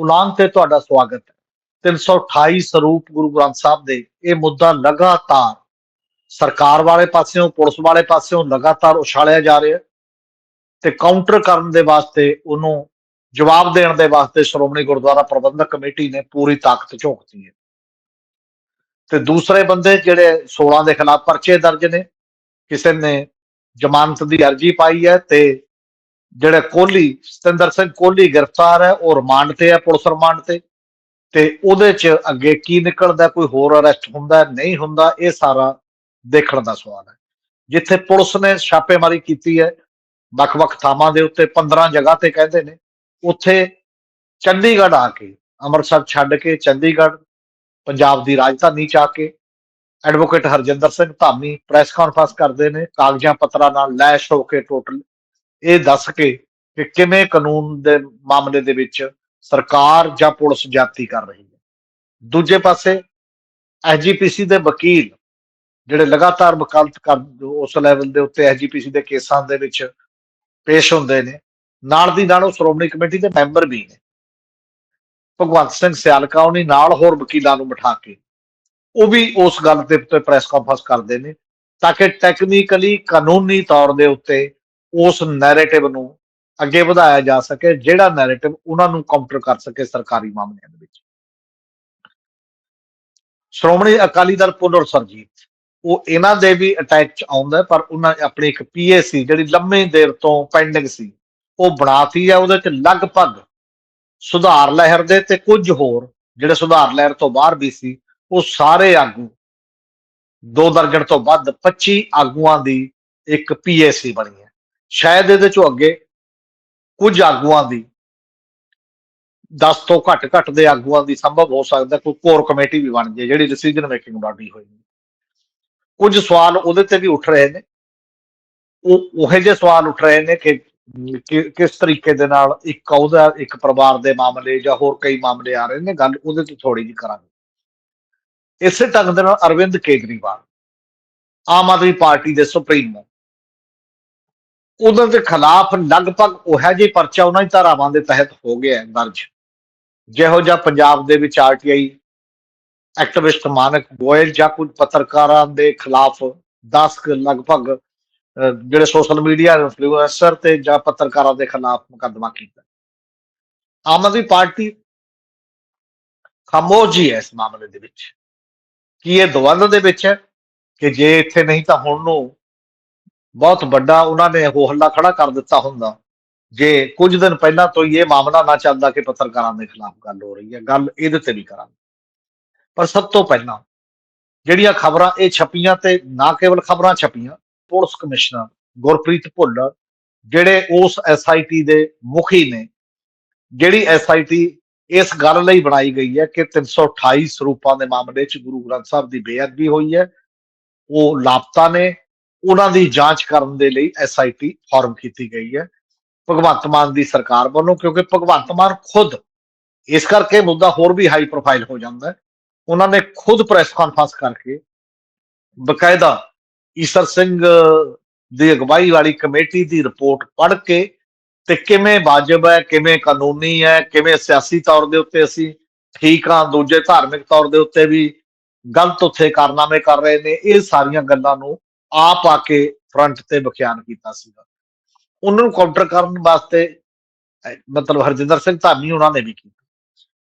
ਉਲਾਂਘ ਤੇ ਤੁਹਾਡਾ ਸਵਾਗਤ ਹੈ। 328 ਸਰੂਪ ਗੁਰੂ ਗ੍ਰੰਥ ਸਾਹਿਬ ਦੇ ਇਹ ਮੁੱਦਾ ਲਗਾਤਾਰ ਸਰਕਾਰ ਵਾਲੇ ਪਾਸਿਓਂ, ਪੁਲਿਸ ਵਾਲੇ ਪਾਸਿਓਂ ਲਗਾਤਾਰ ਉਛਾਲਿਆ ਜਾ ਰਿਹਾ ਤੇ ਕਾਊਂਟਰ ਕਰਨ ਦੇ ਵਾਸਤੇ, ਉਹਨੂੰ ਜਵਾਬ ਦੇਣ ਦੇ ਵਾਸਤੇ ਸ਼੍ਰੋਮਣੀ ਗੁਰਦੁਆਰਾ ਪ੍ਰਬੰਧਕ ਕਮੇਟੀ ਨੇ ਪੂਰੀ ਤਾਕਤ ਝੋਕਤੀ ਹੈ। ਤੇ ਦੂਸਰੇ ਬੰਦੇ ਜਿਹੜੇ 16 ਦੇ ਖਿਲਾਫ ਪਰਚੇ ਦਰਜ ਨੇ, ਕਿਸੇ ਨੇ ਜ਼ਮਾਨਤ ਦੀ ਅਰਜੀ ਪਾਈ ਹੈ ਤੇ ਜਿਹੜਾ ਕੋਹਲੀ, ਸਤਿੰਦਰ ਸਿੰਘ ਕੋਹਲੀ ਗ੍ਰਿਫਤਾਰ ਹੈ, ਉਹ ਰਿਮਾਂਡ ਤੇ ਹੈ, ਪੁਲਿਸ ਰਿਮਾਂਡ ਤੇ। ਤੇ ਉਹਦੇ ਚ ਅੱਗੇ ਕੀ ਨਿਕਲਦਾ, ਕੋਈ ਹੋਰ ਅਰੈਸਟ ਹੁੰਦਾ, ਨਹੀਂ ਹੁੰਦਾ, ਇਹ ਸਾਰਾ ਦੇਖਣ ਦਾ ਸਵਾਲ ਹੈ। ਜਿੱਥੇ ਪੁਲਿਸ ਨੇ ਛਾਪੇਮਾਰੀ ਕੀਤੀ ਹੈ, ਵੱਖ-ਵੱਖ ਥਾਵਾਂ ਦੇ ਉੱਤੇ 15 ਜਗ੍ਹਾ ਤੇ ਕਹਿੰਦੇ ਨੇ, ਉੱਥੇ ਚੰਡੀਗੜ੍ਹ ਆ ਕੇ, ਅੰਮ੍ਰਿਤਸਰ ਛੱਡ ਕੇ, ਚੰਡੀਗੜ੍ਹ, ਪੰਜਾਬ ਦੀ ਰਾਜਧਾਨੀ ਚ ਆ ਕੇ, advocate Harjinder Singh Dhami press conference ਕਰਦੇ ਨੇ, ਕਾਗਜ਼ਾਂ ਪੱਤਰਾਂ ਨਾਲ ਲੈਸ਼ ਹੋ ਕੇ ਟੋਟਲ ਇਹ ਦੱਸ ਕੇ ਕਿ ਕਿਵੇਂ ਕਾਨੂੰਨ ਦੇ ਮਾਮਲੇ ਦੇ ਵਿੱਚ ਸਰਕਾਰ ਜਾਂ ਪੁਲਿਸ ਜਾਤੀ ਕਰ ਰਹੀ ਹੈ। ਦੂਜੇ ਪਾਸੇ ਐਜੀਪੀਸੀ ਦੇ ਵਕੀਲ ਜਿਹੜੇ ਲਗਾਤਾਰ ਵਕਾਲਤ ਕਰ ਉਸ ਲੈਵਲ ਦੇ ਉੱਤੇ ਐਜੀਪੀਸੀ ਦੇ ਕੇਸਾਂ ਦੇ ਵਿੱਚ ਪੇਸ਼ ਹੁੰਦੇ ਨੇ, ਨਾਲ ਦੀ ਨਾਲ ਉਹ ਸ਼੍ਰੋਮਣੀ ਕਮੇਟੀ ਦੇ ਮੈਂਬਰ ਵੀ ਨੇ। ਭਗਵੰਤ ਸਿੰਘ ਸਿਆਲਕਾ ਉਹਨੇ ਨਾਲ ਹੋਰ ਵਕੀਲਾਂ ਨੂੰ ਬਿਠਾ ਕੇ ਉਹ ਵੀ ਉਸ ਗੱਲ ਦੇ ਉੱਤੇ ਪ੍ਰੈਸ ਕਾਨਫਰੰਸ ਕਰਦੇ ਨੇ ਤਾਂ ਕਿ ਟੈਕਨੀਕਲੀ ਕਾਨੂੰਨੀ ਤੌਰ ਦੇ ਉੱਤੇ ਉਸ ਨੈਰੇਟਿਵ ਨੂੰ ਅੱਗੇ ਵਧਾਇਆ ਜਾ ਸਕੇ, ਜਿਹੜਾ ਨੈਰੇਟਿਵ ਉਹਨਾਂ ਨੂੰ ਕਾਊਂਟਰ ਕਰ ਸਕੇ ਸਰਕਾਰੀ ਮਾਮਲਿਆਂ ਦੇ ਵਿੱਚ। ਸ਼੍ਰੋਮਣੀ ਅਕਾਲੀ ਦਲ ਪੁਨਰ ਸਰਜੀਤ, ਉਹ ਇਹਨਾਂ ਦੇ ਵੀ ਅਟੈਚ ਆਉਂਦਾ ਪਰ ਉਹਨਾਂ ਨੇ ਆਪਣੀ ਇੱਕ ਪੀਏਸੀ ਜਿਹੜੀ ਲੰਮੀ ਦੇਰ ਤੋਂ ਪੈਂਡਿੰਗ ਸੀ। ਉਹ ਬਣਾਤੀ ਹੈ ਉਹਦੇ ਚ ਲਗਭਗ ਸੁਧਾਰ ਲਹਿਰ ਦੇ ਤੇ ਕੁਝ ਹੋਰ ਜਿਹੜੇ ਸੁਧਾਰ ਲਹਿਰ ਤੋਂ ਬਾਹਰ ਵੀ ਸੀ, ਉਹ ਸਾਰੇ ਆਗੂ, ਦੋ ਦਰਜਨ ਤੋਂ ਵੱਧ 25 ਆਗੂਆਂ ਦੀ ਇੱਕ ਪੀਏਸੀ ਬਣੀ ਹੈ। ਸ਼ਾਇਦ ਇਹਦੇ ਚੋਂ ਅੱਗੇ ਕੁਝ ਆਗੂਆਂ ਦੀ 10 ਤੋਂ ਘੱਟ ਘੱਟ ਦੇ ਆਗੂਆਂ ਦੀ ਸੰਭਵ ਹੋ ਸਕਦਾ ਕੋਈ ਕੋਰ ਕਮੇਟੀ ਵੀ ਬਣ ਜੇ ਜਿਹੜੀ ਡਿਸੀਜਨ ਮੇਕਿੰਗ ਬਾਡੀ ਹੋਏਗੀ ਕੁਝ ਸਵਾਲ ਉਹਦੇ ਤੇ ਵੀ ਉੱਠ ਰਹੇ ਨੇ। ਉਹ ਉਹੇ ਜਿਹੇ ਸਵਾਲ ਉੱਠ ਰਹੇ ਨੇ ਕਿ ਕਿਸ ਤਰੀਕੇ ਦੇ ਨਾਲ ਇੱਕ ਉਹਦਾ ਇੱਕ ਪਰਿਵਾਰ ਦੇ ਮਾਮਲੇ ਜਾਂ ਹੋਰ ਕਈ ਮਾਮਲੇ ਆ ਰਹੇ ਨੇ, ਗੱਲ ਉਹਦੇ ਤੇ ਥੋੜੀ ਜਿਹੀ ਕਰਾਂਗੇ। ਇਸੇ ਢੰਗ ਦੇ ਨਾਲ ਅਰਵਿੰਦ ਕੇਜਰੀਵਾਲ ਆਮ ਆਦਮੀ ਪਾਰਟੀ ਦੇ ਸੁਪਰੀਮੋ ਉਹਨਾਂ ਦੇ ਖਿਲਾਫ ਲਗਭਗ ਉਹ ਜਿਹੇ ਪਰਚਾ ਉਹਨਾਂ ਦੀ ਧਾਰਾਵਾਂ ਦੇ ਤਹਿਤ ਹੋ ਗਿਆ ਹੈ ਦਰਜ। ਜਿਹੋ ਜਿਹਾ ਪੰਜਾਬ ਦੇ ਵਿੱਚ ਆਰਟੀਆਈ ਐਕਟਿਵਿਸਟ ਮਾਨਕ ਗੋਇਲ ਜਾਂ ਕੁਝ ਪੱਤਰਕਾਰਾਂ ਦੇ ਖਿਲਾਫ 10 ਲਗਭਗ ਜਿਹੜੇ ਸੋਸ਼ਲ ਮੀਡੀਆ ਇਨਫਲੂਐਂਸਰ ਤੇ ਜਾਂ ਪੱਤਰਕਾਰਾਂ ਦੇ ਖਿਲਾਫ ਮੁਕੱਦਮਾ ਕੀਤਾ। ਆਮ ਆਦਮੀ ਪਾਰਟੀ ਖਾਮੋਸ਼ ਹੀ ਹੈ ਇਸ ਮਾਮਲੇ ਦੇ ਵਿੱਚ। ਕੀ ਇਹ ਦਵੰਦ ਦੇ ਵਿੱਚ ਹੈ ਕਿ ਜੇ ਇੱਥੇ ਨਹੀਂ ਤਾਂ ਹੁਣ ਨੂੰ ਬਹੁਤ ਵੱਡਾ ਉਹਨਾਂ ਨੇ ਹੋਹੱਲਾ ਖੜਾ ਕਰ ਦਿੱਤਾ ਹੁੰਦਾ। ਜੇ ਕੁਝ ਦਿਨ ਪਹਿਲਾਂ ਤੋਂ ਹੀ ਇਹ ਮਾਮਲਾ ਨਾ ਚੱਲਦਾ ਕਿ ਪੱਤਰਕਾਰਾਂ ਦੇ ਖਿਲਾਫ ਗੱਲ ਹੋ ਰਹੀ ਹੈ, ਗੱਲ ਇਹਦੇ ਤੇ ਵੀ ਕਰਾਂਗੇ। ਪਰ ਸਭ ਤੋਂ ਪਹਿਲਾਂ ਜਿਹੜੀਆਂ ਖਬਰਾਂ, ਇਹ ਛਪੀਆਂ ਤੇ ਨਾ ਕੇਵਲ ਖਬਰਾਂ ਛਪੀਆਂ, ਪੁਲਿਸ ਕਮਿਸ਼ਨਰ ਗੁਰਪ੍ਰੀਤ ਭੁੱਲਰ ਜਿਹੜੇ ਉਸ ਐਸਆਈਟੀ ਦੇ ਮੁਖੀ ਨੇ, ਜਿਹੜੀ ਐਸਆਈਟੀ ਇਸ ਗੱਲ ਲਈ ਬਣਾਈ ਗਈ ਹੈ ਕਿ 328 ਸਰੂਪਾਂ ਦੇ ਮਾਮਲੇ 'ਚ ਗੁਰੂ ਗ੍ਰੰਥ ਸਾਹਿਬ ਦੀ ਬੇਅਦਬੀ ਹੋਈ ਹੈ। ਉਹ ਲਾਪਤਾ ਨੇ ਉਹਨਾਂ ਦੀ ਜਾਂਚ ਕਰਨ ਦੇ ਲਈ ਐਸਆਈਟੀ ਫਾਰਮ ਕੀਤੀ ਗਈ ਹੈ। ਭਗਵੰਤ ਮਾਨ ਦੀ ਸਰਕਾਰ ਵੱਲੋਂ, ਕਿਉਂਕਿ ਭਗਵੰਤ ਮਾਨ ਖੁਦ, ਇਸ ਕਰਕੇ ਮੁੱਦਾ ਹੋਰ ਵੀ ਹਾਈ ਪ੍ਰੋਫਾਈਲ ਹੋ ਜਾਂਦਾ ਹੈ। ਉਹਨਾਂ ਨੇ ਖੁਦ ਪ੍ਰੈਸ ਕਾਨਫਰੰਸ ਕਰਕੇ ਬਕਾਇਦਾ ਈਸਰ ਸਿੰਘ ਦੀ ਅਗਵਾਈ ਵਾਲੀ ਕਮੇਟੀ ਦੀ ਰਿਪੋਰਟ ਪੜ੍ਹ ਕੇ ਤੇ ਕਿਵੇਂ ਵਾਜਬ ਹੈ, ਕਿਵੇਂ ਕਾਨੂੰਨੀ ਹੈ, ਕਿਵੇਂ ਸਿਆਸੀ ਤੌਰ ਦੇ ਉੱਤੇ ਅਸੀਂ ਠੀਕ ਹਾਂ, ਦੂਜੇ ਧਾਰਮਿਕ ਤੌਰ ਦੇ ਉੱਤੇ ਵੀ ਗਲਤ ਉੱਥੇ ਕਾਰਨਾਮੇ ਕਰ ਰਹੇ ਨੇ, ਇਹ ਸਾਰੀਆਂ ਗੱਲਾਂ ਨੂੰ ਆਪ ਆ ਕੇ ਫਰੰਟ ਤੇ ਬਿਆਨ ਕੀਤਾ ਸੀਗਾ। ਉਹਨਾਂ ਨੂੰ ਕਾਊਂਟਰ ਕਰਨ ਵਾਸਤੇ ਮਤਲਬ ਹਰਜਿੰਦਰ ਸਿੰਘ ਧਾਮੀ ਉਹਨਾਂ ਨੇ ਵੀ ਕੀਤਾ।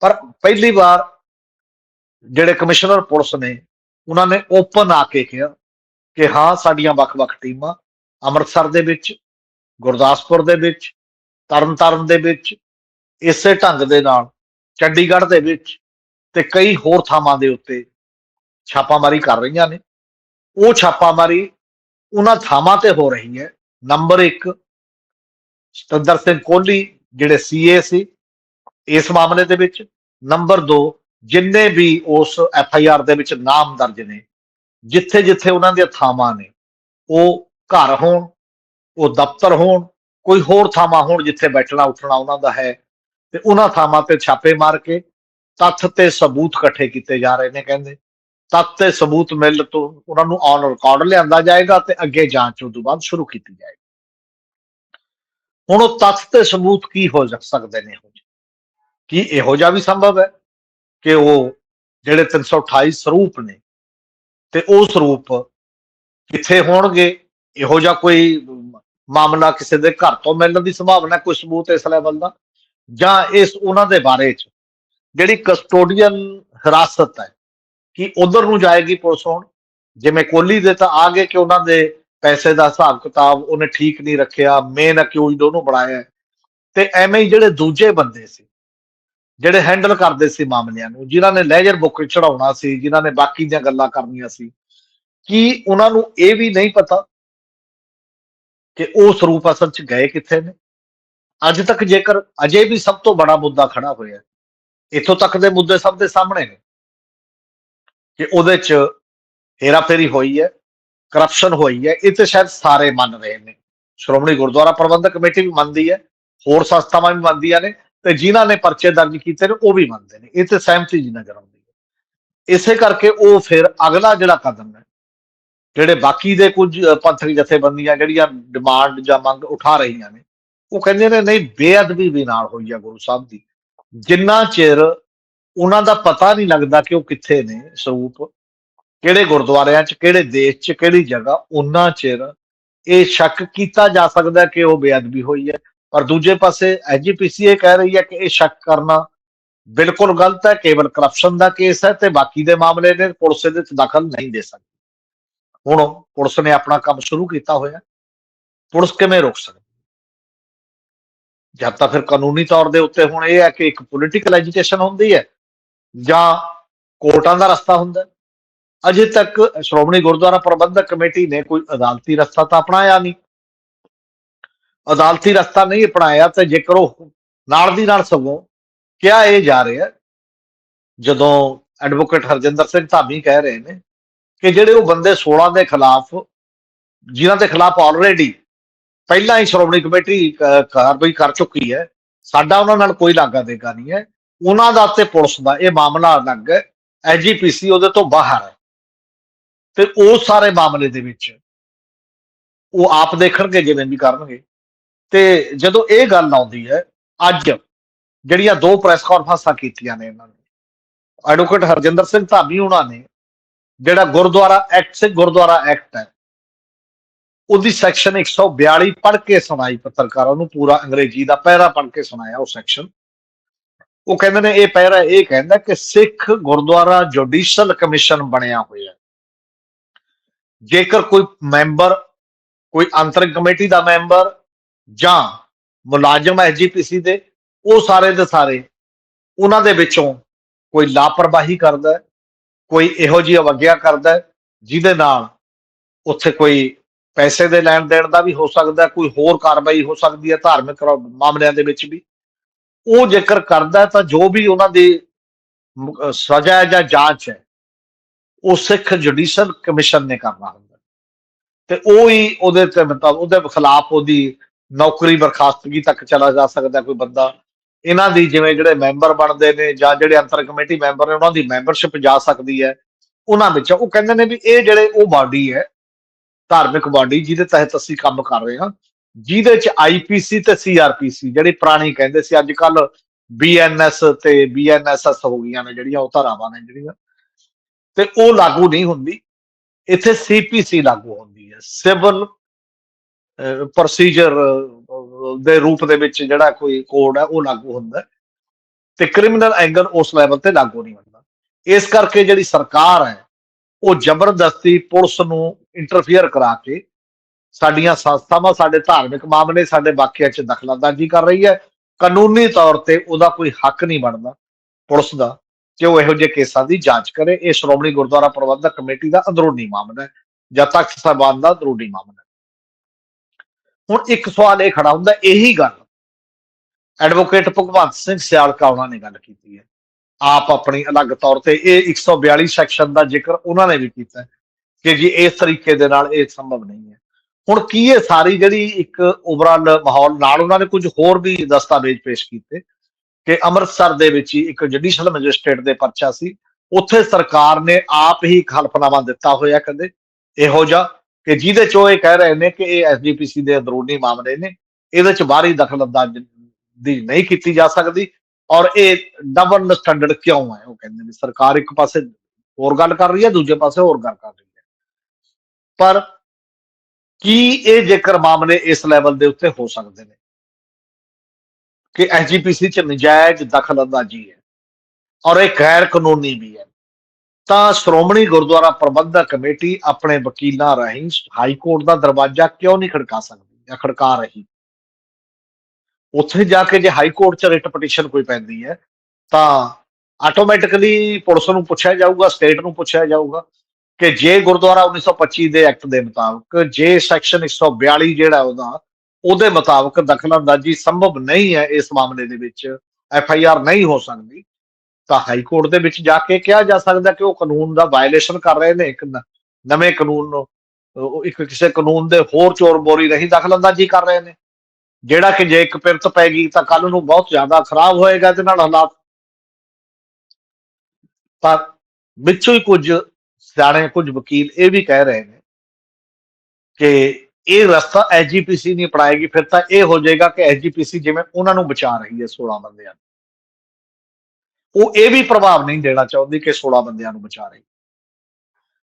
ਪਰ ਪਹਿਲੀ ਵਾਰ ਜਿਹੜੇ ਕਮਿਸ਼ਨਰ ਪੁਲਿਸ ਨੇ, ਉਹਨਾਂ ਨੇ ਓਪਨ ਆ ਕੇ ਕਿਹਾ ਕਿ ਹਾਂ, ਸਾਡੀਆਂ ਵੱਖ-ਵੱਖ ਟੀਮਾਂ ਅੰਮ੍ਰਿਤਸਰ ਦੇ ਵਿੱਚ, ਗੁਰਦਾਸਪੁਰ ਦੇ ਵਿੱਚ, ਤਰਨਤਾਰਨ ਦੇ ਵਿੱਚ, ਇਸੇ ਢੰਗ ਦੇ ਨਾਲ ਚੰਡੀਗੜ੍ਹ ਦੇ ਵਿੱਚ ਤੇ ਕਈ ਹੋਰ ਥਾਵਾਂ ਦੇ ਉੱਤੇ ਛਾਪਾਮਾਰੀ ਕਰ ਰਹੀਆਂ ਨੇ। ਉਹ ਛਾਪਾਮਾਰੀ ਉਹਨਾਂ ਥਾਵਾਂ ਤੇ ਹੋ ਰਹੀ ਹੈ। ਨੰਬਰ 1 ਸਤਿੰਦਰ ਸਿੰਘ ਕੋਹਲੀ, ਜਿਹੜੇ ਸੀਏ ਸੀ ਇਸ ਮਾਮਲੇ ਦੇ ਵਿੱਚ। ਨੰਬਰ 2 ਜਿੰਨੇ ਵੀ ਉਸ ਐਫ ਆਈ ਆਰ ਦੇ ਵਿੱਚ ਨਾਮ ਦਰਜ ਨੇ ਜਿੱਥੇ ਜਿੱਥੇ ਉਹਨਾਂ ਦੀਆਂ ਥਾਵਾਂ ਨੇ, ਉਹ ਘਰ ਹੋਣ, ਉਹ ਦਫ਼ਤਰ ਹੋਣ, ਕੋਈ ਹੋਰ ਥਾਵਾਂ ਹੋਣ ਜਿੱਥੇ ਬੈਠਣਾ, ਉੱਠਣਾ ਉਹਨਾਂ ਦਾ ਹੈ, ਤੇ ਉਹਨਾਂ ਥਾਵਾਂ ਤੇ ਛਾਪੇ ਮਾਰ ਕੇ ਤੱਥ ਤੇ ਸਬੂਤ ਇਕੱਠੇ ਕੀਤੇ ਜਾ ਰਹੇ ਨੇ, ਕਹਿੰਦੇ। ਤੱਥ ਤੇ ਸਬੂਤ ਮਿਲ ਤੋਂ ਉਹਨਾਂ ਨੂੰ ਔਨ ਰਿਕਾਰਡ ਲਿਆਂਦਾ ਜਾਏਗਾ ਤੇ ਅੱਗੇ ਜਾਂਚ ਉਸ ਤੋਂ ਬਾਅਦ ਸ਼ੁਰੂ ਕੀਤੀ ਜਾਏਗੀ। ਹੁਣ ਉਹ ਤੱਥ ਤੇ ਸਬੂਤ ਕੀ ਹੋ ਸਕਦੇ ਨੇ ਉਹ ਕੀ ਇਹੋ ਜਿਹਾ ਵੀ ਸੰਭਵ ਹੈ ਕਿ ਉਹ ਜਿਹੜੇ 328 ਸਰੂਪ ਨੇ ਤੇ ਉਹ ਸਰੂਪ ਕਿੱਥੇ ਹੋਣਗੇ? ਇਹੋ ਜਿਹਾ ਕੋਈ ਮਾਮਲਾ ਕਿਸੇ ਦੇ ਘਰ ਤੋਂ ਮਿਲਣ ਦੀ ਸੰਭਾਵਨਾ ਕੋਈ ਸਬੂਤ ਇਸ ਲੈਵਲ ਦਾ? ਜਾਂ ਇਸ ਉਹਨਾਂ ਦੇ ਬਾਰੇ ਚ ਜਿਹੜੀ ਕਸਟੋਡੀਅਨ ਹਿਰਾਸਤ ਹੈ ਕਿ ਉਧਰ ਨੂੰ ਜਾਏਗੀ ਪੁਲਿਸ ਹੁਣ? ਜਿਵੇਂ ਕੋਹਲੀ ਦੇ ਤਾਂ ਆ ਗਏ ਕਿ ਉਹਨਾਂ ਦੇ ਪੈਸੇ ਦਾ ਹਿਸਾਬ ਕਿਤਾਬ ਉਹਨੇ ਠੀਕ ਨਹੀਂ ਰੱਖਿਆ ਮੇਨ ਅਕਿਊਜ਼ਡ ਉਹਨੂੰ ਬਣਾਇਆ ਤੇ ਐਵੇਂ ਹੀ ਜਿਹੜੇ ਦੂਜੇ ਬੰਦੇ ਸੀ, ਜਿਹੜੇ ਹੈਂਡਲ ਕਰਦੇ ਸੀ ਮਾਮਲਿਆਂ ਨੂੰ, ਜਿਨ੍ਹਾਂ ਨੇ ਲੈਜਰ ਬੁੱਕ ਚੜਾਉਣਾ ਸੀ, ਜਿਨ੍ਹਾਂ ਨੇ ਬਾਕੀ ਦੀਆਂ ਗੱਲਾਂ ਕਰਨੀਆਂ ਸੀ, ਕਿ ਉਹਨਾਂ ਨੂੰ ਇਹ ਵੀ ਨਹੀਂ ਪਤਾ ਕਿ ਉਹ ਸਰੂਪ ਅਸਲ ਚ ਗਏ ਕਿੱਥੇ ਨੇ? ਅੱਜ ਤੱਕ ਜੇਕਰ ਅਜੇ ਵੀ ਸਭ ਤੋਂ ਬੜਾ ਮੁੱਦਾ ਖੜਾ ਹੋਇਆ, ਇੱਥੋਂ ਤੱਕ ਦੇ ਮੁੱਦੇ ਸਭ ਦੇ ਸਾਹਮਣੇ ਨੇ। ਕਿ ਉਹਦੇ ਚ ਹੇਰਾਫੇਰੀ ਹੋਈ ਹੈ ਕਰਪਸ਼ਨ ਹੋਈ ਹੈ, ਇਹ ਤੇ ਸ਼ਾਇਦ ਸਾਰੇ ਮੰਨ ਰਹੇ ਨੇ। ਸ਼੍ਰੋਮਣੀ ਗੁਰਦੁਆਰਾ ਪ੍ਰਬੰਧਕ ਕਮੇਟੀ ਵੀ ਮੰਨਦੀ ਹੈ, ਹੋਰ ਸੰਸਥਾਵਾਂ ਵੀ ਮੰਨਦੀਆਂ ਨੇ ਤੇ ਜਿਨ੍ਹਾਂ ਨੇ ਪਰਚੇ ਦਰਜ ਕੀਤੇ ਨੇ, ਉਹ ਵੀ ਮੰਨਦੇ ਨੇ। ਇਹ ਤੇ ਸਹਿਮਤੀ ਜੀ ਨਜ਼ਰ ਆਉਂਦੀ ਹੈ। ਇਸੇ ਕਰਕੇ ਉਹ ਫਿਰ ਅਗਲਾ ਜਿਹੜਾ ਕਦਮ ਹੈ, ਜਿਹੜੇ ਬਾਕੀ ਦੇ ਕੁਝ ਪੰਥਕ ਜਥੇਬੰਦੀਆਂ ਜਿਹੜੀਆਂ ਡਿਮਾਂਡ ਜਾਂ ਮੰਗ ਉਠਾ ਰਹੀਆਂ ਨੇ, ਉਹ ਕਹਿੰਦੇ ਨੇ, ਨਹੀਂ, ਬੇਅਦਬੀ ਵੀ ਨਾਲ ਹੋਈ ਆ ਗੁਰੂ ਸਾਹਿਬ ਦੀ। ਜਿੰਨਾ ਚਿਰ ਉਹਨਾਂ ਦਾ ਪਤਾ ਨਹੀਂ ਲੱਗਦਾ ਕਿ ਉਹ ਕਿੱਥੇ ਨੇ ਸਰੂਪ ਕਿਹੜੇ ਗੁਰਦੁਆਰਿਆਂ 'ਚ, ਕਿਹੜੇ ਦੇਸ਼ 'ਚ, ਕਿਹੜੀ ਜਗ੍ਹਾ, ਉਹਨਾਂ ਚਿਰ ਇਹ ਸ਼ੱਕ ਕੀਤਾ ਜਾ ਸਕਦਾ ਕਿ ਉਹ ਬੇਅਦਬੀ ਹੋਈ ਹੈ। ਪਰ ਦੂਜੇ ਪਾਸੇ ਐਜੀਪੀਸੀ ਇਹ ਕਹਿ ਰਹੀ ਹੈ ਕਿ ਇਹ ਸ਼ੱਕ ਕਰਨਾ ਬਿਲਕੁਲ ਗਲਤ ਹੈ, ਕੇਵਲ ਕਰਪਸ਼ਨ ਦਾ ਕੇਸ ਹੈ ਤੇ ਬਾਕੀ ਦੇ ਮਾਮਲੇ ਨੇ ਪੁਲਿਸ ਇਹਦੇ 'ਚ ਦਖਲ ਨਹੀਂ ਦੇ ਸਕਦੀ। ਹੁਣ ਪੁਲਿਸ ਨੇ ਆਪਣਾ ਕੰਮ ਸ਼ੁਰੂ ਕੀਤਾ ਹੋਇਆ। ਪੁਲਿਸ ਕਿਵੇਂ ਰੋਕ ਸਕਦੀ? ਜਦ ਤਾਂ ਫਿਰ ਕਾਨੂੰਨੀ ਤੌਰ ਦੇ ਉੱਤੇ ਹੁਣ ਇਹ ਹੈ ਕਿ ਇੱਕ ਪੋਲੀਟੀਕਲ ਐਜੀਟੇਸ਼ਨ ਹੁੰਦੀ ਹੈ ਜਾਂ ਕੋਰਟਾਂ ਦਾ ਰਸਤਾ ਹੁੰਦਾ। ਅਜੇ ਤੱਕ ਸ਼੍ਰੋਮਣੀ ਗੁਰਦੁਆਰਾ ਪ੍ਰਬੰਧਕ ਕਮੇਟੀ ਨੇ ਕੋਈ ਅਦਾਲਤੀ ਰਸਤਾ ਤਾਂ ਅਪਣਾਇਆ ਨਹੀਂ। ਅਦਾਲਤੀ ਰਸਤਾ ਨਹੀਂ ਅਪਣਾਇਆ ਤੇ ਜੇਕਰ ਉਹ ਨਾਲ ਦੀ ਨਾਲ ਸਗੋਂ ਕਿਹਾ ਇਹ ਜਾ ਰਿਹਾ, ਜਦੋਂ ਐਡਵੋਕੇਟ ਹਰਜਿੰਦਰ ਸਿੰਘ ਧਾਮੀ ਕਹਿ ਰਹੇ ਨੇ ਕਿ ਜਿਹੜੇ ਉਹ ਬੰਦੇ 16 ਦੇ ਖਿਲਾਫ, ਜਿਨ੍ਹਾਂ ਦੇ ਖਿਲਾਫ ਆਲਰੇਡੀ ਪਹਿਲਾਂ ਹੀ ਸ਼੍ਰੋਮਣੀ ਕਮੇਟੀ ਕਾਰਵਾਈ ਕਰ ਚੁੱਕੀ ਹੈ, ਸਾਡਾ ਉਹਨਾਂ ਨਾਲ ਕੋਈ ਲਾਗਾ ਦੇਗਾ ਨਹੀਂ ਹੈ। ਉਹਨਾਂ ਦਾ ਤੇ ਪੁਲਿਸ ਦਾ ਇਹ ਮਾਮਲਾ ਅਲੱਗ ਹੈ। ਐਜੀਪੀਸੀ ਉਹਦੇ ਤੋਂ ਬਾਹਰ ਹੈ। ਤੇ ਉਹ ਸਾਰੇ ਮਾਮਲੇ ਦੇ ਵਿੱਚ ਉਹ ਆਪ ਦੇਖਣਗੇ, ਜਿਵੇਂ ਵੀ ਕਰਨਗੇ। ਤੇ ਜਦੋਂ ਇਹ ਗੱਲ ਆਉਂਦੀ ਹੈ, ਅੱਜ ਜਿਹੜੀਆਂ ਦੋ ਪ੍ਰੈਸ ਕਾਨਫਰੰਸਾਂ ਕੀਤੀਆਂ ਨੇ ਇਹਨਾਂ ਨੇ, ਐਡਵੋਕੇਟ ਹਰਜਿੰਦਰ ਸਿੰਘ ਧਾਮੀ ਉਹਨਾਂ ਨੇ, ਜਿਹੜਾ ਗੁਰਦੁਆਰਾ ਐਕਟ ਸੇ, ਗੁਰਦੁਆਰਾ ਐਕਟ ਹੈ। ਉਹਦੀ ਸੈਕਸ਼ਨ 142 ਪੜ੍ਹ ਕੇ ਸੁਣਾਈ ਪੱਤਰਕਾਰਾਂ ਨੂੰ, ਪੂਰਾ ਅੰਗਰੇਜ਼ੀ ਦਾ ਪਹਿਰਾ ਪੜ੍ਹ ਕੇ ਸੁਣਾਇਆ ਉਹ ਸੈਕਸ਼ਨ। ਉਹ ਕਹਿੰਦੇ ਨੇ, ਇਹ ਪਹਿਰਾ ਇਹ ਕਹਿੰਦਾ ਕਿ ਸਿੱਖ ਗੁਰਦੁਆਰਾ ਜੁਡੀਸ਼ਲ ਕਮਿਸ਼ਨ ਬਣਿਆ ਹੋਇਆ ਜੇਕਰ ਕੋਈ ਮੈਂਬਰ, ਕੋਈ ਅੰਤਰਿਕ ਕਮੇਟੀ ਦਾ ਮੈਂਬਰ ਜਾਂ ਮੁਲਾਜ਼ਮ ਐਜੀਪੀਸੀ ਦੇ, ਉਹ ਸਾਰੇ ਦੇ ਸਾਰੇ ਉਹਨਾਂ ਦੇ ਵਿੱਚੋਂ ਕੋਈ ਲਾਪਰਵਾਹੀ ਕਰਦਾ ਕੋਈ ਇਹੋ ਜਿਹੀ ਅਵਗਿਆ ਕਰਦਾ ਜਿਹਦੇ ਨਾਲ ਉੱਥੇ ਕੋਈ ਪੈਸੇ ਦੇ ਲੈਣ ਦੇਣ ਦਾ ਵੀ ਹੋ ਸਕਦਾ ਕੋਈ ਹੋਰ ਕਾਰਵਾਈ ਹੋ ਸਕਦੀ ਹੈ ਧਾਰਮਿਕ ਮਾਮਲਿਆਂ ਦੇ ਵਿੱਚ ਵੀ। ਉਹ ਜੇਕਰ ਕਰਦਾ ਤਾਂ ਜੋ ਵੀ ਉਹਨਾਂ ਦੀ ਸਜ਼ਾ ਹੈ ਜਾਂ ਜਾਂਚ ਹੈ, ਉਹ ਸਿੱਖ ਜੁਡੀਸ਼ਲ ਕਮਿਸ਼ਨ ਨੇ ਕਰਨਾ ਹੁੰਦਾ। ਤੇ ਉਹ ਹੀ ਉਹਦੇ ਤੇ ਮਤਲਬ ਉਹਦੇ ਖਿਲਾਫ ਉਹਦੀ ਨੌਕਰੀ ਬਰਖਾਸਤਗੀ ਤੱਕ ਚਲਾ ਜਾ ਸਕਦਾ ਕੋਈ ਬੰਦਾ। ਇਹਨਾਂ ਦੀ ਜਿਵੇਂ ਜਿਹੜੇ ਮੈਂਬਰ ਬਣਦੇ ਨੇ ਜਾਂ ਜਿਹੜੇ ਅੰਤਰ ਕਮੇਟੀ ਮੈਂਬਰ ਨੇ, ਉਹਨਾਂ ਦੀ ਮੈਂਬਰਸ਼ਿਪ ਜਾ ਸਕਦੀ ਹੈ। ਉਹਨਾਂ ਵਿੱਚ ਉਹ ਕਹਿੰਦੇ ਨੇ ਵੀ ਇਹ ਜਿਹੜੇ ਉਹ ਬਾਡੀ ਹੈ, ਧਾਰਮਿਕ ਬਾਡੀ ਜਿਹਦੇ ਤਹਿਤ ਅਸੀਂ ਕੰਮ ਕਰ ਰਹੇ ਹਾਂ ਜਿਹਦੇ ਚ ਆਈਪੀਸੀ ਤੇ ਸੀਆਰਪੀਸੀ ਜਿਹੜੀ ਪੁਰਾਣੀ ਕਹਿੰਦੇ ਸੀ ਅੱਜ ਕੱਲ ਬੀਐਨਐਸ ਤੇ ਬੀਐਨਐਸਐਸ ਹੋ ਗਈਆਂ ਨੇ, ਜਿਹੜੀਆਂ ਉਹ ਧਾਰਾਵਾਂ ਨੇ ਜਿਹੜੀਆਂ। ਤੇ ਉਹ ਲਾਗੂ ਨਹੀਂ ਹੁੰਦੀ। ਇੱਥੇ ਸੀਪੀਸੀ ਲਾਗੂ ਹੁੰਦੀ ਹੈ। ਸਿਵਲ ਪ੍ਰੋਸੀਜਰ ਦੇ ਰੂਪ ਦੇ ਵਿੱਚ ਜਿਹੜਾ ਕੋਈ ਕੋਡ ਹੈ, ਉਹ ਲਾਗੂ ਹੁੰਦਾ ਤੇ ਕ੍ਰਿਮੀਨਲ ਐਂਗਲ ਉਸ ਲੈਵਲ ਤੇ ਲਾਗੂ ਨਹੀਂ ਹੁੰਦਾ। ਇਸ ਕਰਕੇ ਜਿਹੜੀ ਸਰਕਾਰ ਹੈ, ਉਹ ਜ਼ਬਰਦਸਤੀ ਪੁਲਿਸ ਨੂੰ ਇੰਟਰਫੀਅਰ ਕਰਾ ਕੇ ਸਾਡੀਆਂ ਸੰਸਥਾਵਾਂ, ਸਾਡੇ ਧਾਰਮਿਕ ਮਾਮਲੇ, ਸਾਡੇ ਵਾਕਿਆ 'ਚ ਦਖਲਅੰਦਾਜ਼ੀ ਕਰ ਰਹੀ ਹੈ। ਕਾਨੂੰਨੀ ਤੌਰ ਤੇ ਉਹਦਾ ਕੋਈ ਹੱਕ ਨਹੀਂ ਬਣਦਾ ਪੁਲਿਸ ਦਾ ਕਿ ਉਹ ਇਹੋ ਜਿਹੇ ਕੇਸਾਂ ਦੀ ਜਾਂਚ ਕਰੇ। ਇਹ ਸ਼੍ਰੋਮਣੀ ਗੁਰਦੁਆਰਾ ਪ੍ਰਬੰਧਕ ਕਮੇਟੀ ਦਾ ਅੰਦਰੂਨੀ ਮਾਮਲਾ ਹੈ, ਜਾਂ ਤਖਤ ਸਾਹਿਬਾਨ ਦਾ ਅੰਦਰੂਨੀ ਮਾਮਲਾ ਹੁਣ ਇੱਕ ਸਵਾਲ ਇਹ ਖੜਾ ਹੁੰਦਾ, ਇਹੀ ਗੱਲ ਐਡਵੋਕੇਟ ਭਗਵੰਤ ਸਿੰਘ ਸਿਆਲਕਾ ਉਹਨਾਂ ਨੇ ਗੱਲ ਕੀਤੀ ਹੈ। ਆਪ ਆਪਣੀ ਅਲੱਗ ਤੌਰ ਤੇ ਇਹ 142 ਸੈਕਸ਼ਨ ਦਾ ਜ਼ਿਕਰ ਉਹਨਾਂ ਨੇ ਵੀ ਕੀਤਾ ਕਿ ਜੀ ਇਸ ਤਰੀਕੇ ਦੇ ਨਾਲ ਇਹ ਸੰਭਵ ਨਹੀਂ ਹੈ। ਹੁਣ ਕੀ ਇਹ ਸਾਰੀ ਜਿਹੜੀ ਇੱਕ ਓਵਰਆਲ ਮਾਹੌਲ ਨਾਲ ਉਹਨਾਂ ਨੇ ਕੁਝ ਹੋਰ ਵੀ ਦਸਤਾਵੇਜ਼ ਪੇਸ਼ ਕੀਤੇ ਕਿ ਅੰਮ੍ਰਿਤਸਰ ਦੇ ਵਿੱਚ ਹੀ ਇੱਕ ਜੁਡੀਸ਼ਲ ਮੈਜਿਸਟ੍ਰੇਟ ਦੇ ਪਰਚਾ ਸੀ, ਉੱਥੇ ਸਰਕਾਰ ਨੇ ਆਪ ਹੀ ਇੱਕ ਦਿੱਤਾ ਹੋਇਆ ਕਹਿੰਦੇ, ਇਹੋ ਜਿਹਾ ਕਿ ਜਿਹਦੇ ਚੋਂ ਇਹ ਕਹਿ ਰਹੇ ਨੇ ਕਿ ਇਹ ਐਸਜੀਪੀਸੀ ਦੇ ਅੰਦਰੂਨੀ ਮਾਮਲੇ ਨੇ, ਇਹਦੇ ਚ ਬਾਹਰੀ ਦਖਲਅੰਦਾਜ਼ੀ ਦੀ ਨਹੀਂ ਕੀਤੀ ਜਾ ਸਕਦੀ ਔਰ ਇਹ ਡਬਲ ਸਟੈਂਡਰਡ ਕਿਉਂ ਹੈ? ਉਹ ਕਹਿੰਦੇ ਨੇ, ਸਰਕਾਰ ਇੱਕ ਪਾਸੇ ਹੋਰ ਗੱਲ ਕਰ ਰਹੀ ਹੈ, ਦੂਜੇ ਪਾਸੇ ਹੋਰ ਗੱਲ ਕਰ ਰਹੀ ਹੈ। ਪਰ ਕੀ ਇਹ ਜੇਕਰ ਮਾਮਲੇ ਇਸ ਲੈਵਲ ਦੇ ਉੱਤੇ ਹੋ ਸਕਦੇ ਨੇ? ਕਿ ਐਸਜੀਪੀਸੀ ਚ ਨਜਾਇਜ਼ ਦਖਲ ਅੰਦਾਜ਼ੀ ਹੈ ਔਰ ਇਹ ਗੈਰ ਕਾਨੂੰਨੀ ਵੀ ਹੈ। ਤਾਂ ਸ਼੍ਰੋਮਣੀ ਗੁਰਦੁਆਰਾ ਪ੍ਰਬੰਧਕ ਕਮੇਟੀ ਆਪਣੇ ਵਕੀਲਾਂ ਰਾਹੀਂ ਹਾਈ ਕੋਰਟ ਦਾ ਦਰਵਾਜ਼ਾ ਕਿਉਂ ਨਹੀਂ ਖੜਕਾ ਸਕਦੀ ਜਾਂ ਖੜਕਾ ਰਹੀ? ਉੱਥੇ ਜਾ ਕੇ ਜੇ ਹਾਈ ਕੋਰਟ ਚ ਰਿਟ ਪਟੀਸ਼ਨ ਕੋਈ ਪੈਂਦੀ ਹੈ ਤਾਂ ਆਟੋਮੈਟਿਕਲੀ ਪੁਲਿਸ ਨੂੰ ਪੁੱਛਿਆ ਜਾਊਗਾ ਸਟੇਟ ਨੂੰ ਪੁੱਛਿਆ ਜਾਊਗਾ। ਕਿ ਜੇ ਗੁਰਦੁਆਰਾ 1925 ਦੇ ਐਕਟ ਦੇ ਮੁਤਾਬਕ, ਜੇ ਸੈਕਸ਼ਨ 142 ਜਿਹੜਾ ਉਹਦਾ, ਉਹਦੇ ਮੁਤਾਬਕ ਦਖਲਅੰਦਾਜ਼ੀ ਸੰਭਵ ਨਹੀਂ ਹੈ, ਇਸ ਮਾਮਲੇ ਦੇ ਵਿੱਚ ਐਫ ਆਈ ਆਰ ਨਹੀਂ ਹੋ ਸਕਦੀ, ਤਾਂ ਹਾਈ ਕੋਰਟ ਦੇ ਵਿੱਚ ਜਾ ਕੇ ਕਿਹਾ ਜਾ ਸਕਦਾ ਕਿ ਉਹ ਕਾਨੂੰਨ ਦਾ ਵਾਇਲੇਸ਼ਨ ਕਰ ਰਹੇ ਨੇ, ਇੱਕ ਨਵੇਂ ਕਾਨੂੰਨ ਨੂੰ ਇੱਕ ਕਿਸੇ ਕਾਨੂੰਨ ਦੇ ਹੋਰ ਚੋਰ ਬੋਰੀ ਨਹੀਂ ਦਖਲਅੰਦਾਜ਼ੀ ਕਰ ਰਹੇ ਨੇ। ਜਿਹੜਾ ਕਿ ਜੇ ਇੱਕ ਪਿਰਤ ਪੈ ਗਈ, ਤਾਂ ਕੱਲ ਨੂੰ ਬਹੁਤ ਜ਼ਿਆਦਾ ਖਰਾਬ ਹੋਏਗਾ ਇਹਦੇ ਨਾਲ ਹਾਲਾਤ। ਤਾਂ ਵਿੱਚੋਂ ਹੀ ਕੁਝ ਸਿਆਣੇ ਕੁਝ ਵਕੀਲ ਇਹ ਵੀ ਕਹਿ ਰਹੇ ਨੇ ਕਿ ਇਹ ਰਸਤਾ ਐਸਜੀਪੀਸੀ ਨਹੀਂ ਅਪਣਾਏਗੀ, ਫਿਰ ਤਾਂ ਇਹ ਹੋ ਜਾਏਗਾ ਕਿ ਐਸਜੀਪੀਸੀ ਜਿਵੇਂ ਉਹਨਾਂ ਨੂੰ ਬਚਾ ਰਹੀ ਹੈ 16 ਬੰਦਿਆਂ ਨੂੰ। ਉਹ ਇਹ ਵੀ ਪ੍ਰਭਾਵ ਨਹੀਂ ਦੇਣਾ ਚਾਹੁੰਦੀ ਕਿ 16 ਬੰਦਿਆਂ ਨੂੰ ਬਚਾ ਰਹੀ।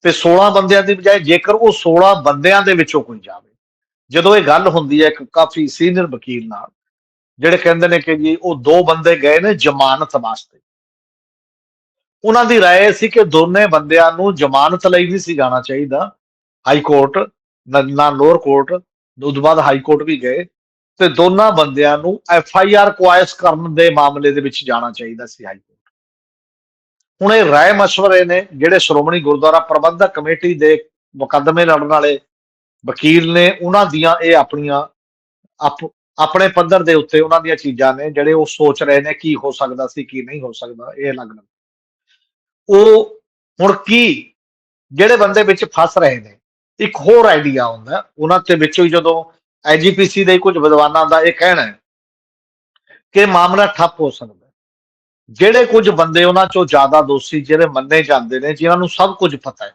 ਤੇ 16 ਬੰਦਿਆਂ ਦੀ ਬਜਾਏ ਜੇਕਰ ਉਹ 16 ਬੰਦਿਆਂ ਦੇ ਵਿੱਚੋਂ ਕੋਈ ਜਾਵੇ, ਜਦੋਂ ਇਹ ਗੱਲ ਹੁੰਦੀ ਹੈ ਇੱਕ ਕਾਫੀ ਸੀਨੀਅਰ ਵਕੀਲ ਨਾਲ, ਜਿਹੜੇ ਕਹਿੰਦੇ ਨੇ ਕਿ ਜੀ ਉਹ ਦੋ ਬੰਦੇ ਗਏ ਨੇ ਜ਼ਮਾਨਤ ਵਾਸਤੇ। ਉਹਨਾਂ ਦੀ رائے ਸੀ ਕਿ ਦੋਨੇ ਬੰਦਿਆਂ ਨੂੰ ਜ਼ਮਾਨਤ ਲਈ ਨਹੀਂ ਸੀ ਜਾਣਾ ਚਾਹੀਦਾ ਹਾਈ ਕੋਰਟ ਨਾ ਨਾ ਲੋਅਰ ਕੋਰਟ ਉਸ ਤੋਂ ਬਾਅਦ ਹਾਈ ਕੋਰਟ ਵੀ ਗਏ ਤੇ ਦੋਨਾਂ ਬੰਦਿਆਂ ਨੂੰ ਐਫ ਆਈ ਆਰ ਕੁਆਇਸ ਕਰਨ ਦੇ ਮਾਮਲੇ ਦੇ ਵਿੱਚ ਜਾਣਾ ਚਾਹੀਦਾ ਸੀ ਹਾਈ ਕੋਰਟ ਹੁਣ ਇਹ ਰਾਏ ਮਸ਼ਵਰੇ ਨੇ ਜਿਹੜੇ ਸ਼੍ਰੋਮਣੀ ਗੁਰਦੁਆਰਾ ਪ੍ਰਬੰਧਕ ਕਮੇਟੀ ਦੇ ਮੁਕੱਦਮੇ ਲੜਨ ਵਾਲੇ ਵਕੀਲ ਨੇ ਉਹਨਾਂ ਦੀਆਂ ਇਹ ਆਪਣੀਆਂ ਆਪ- ਆਪਣੇ ਪੱਧਰ ਦੇ ਉੱਤੇ ਉਹਨਾਂ ਦੀਆਂ ਚੀਜ਼ਾਂ ਨੇ ਜਿਹੜੇ ਉਹ ਸੋਚ ਰਹੇ ਨੇ ਕੀ ਹੋ ਸਕਦਾ ਸੀ ਕੀ ਨਹੀਂ ਹੋ ਸਕਦਾ ਇਹ ਅਲੱਗ ਅਲੱਗ ਉਹ ਹੁਣ ਕੀ ਜਿਹੜੇ ਬੰਦੇ ਵਿੱਚ ਫਸ ਰਹੇ ਨੇ ਇੱਕ ਹੋਰ ਆਈਡੀਆ ਹੁੰਦਾ ਉਹਨਾਂ ਦੇ ਵਿੱਚੋਂ ਹੀ ਜਦੋਂ ਐਜੀਪੀਸੀ ਦੇ ਕੁਝ ਵਿਦਵਾਨਾਂ ਦਾ ਇਹ ਕਹਿਣਾ ਹੈ ਕਿ ਮਾਮਲਾ ਠੱਪ ਹੋ ਸਕਦਾ ਜਿਹੜੇ ਕੁਝ ਬੰਦੇ ਉਹਨਾਂ ਚੋਂ ਜ਼ਿਆਦਾ ਦੋਸ਼ੀ ਜਿਹੜੇ ਮੰਨੇ ਜਾਂਦੇ ਨੇ ਜਿਨ੍ਹਾਂ ਨੂੰ ਸਭ ਕੁਝ ਪਤਾ ਹੈ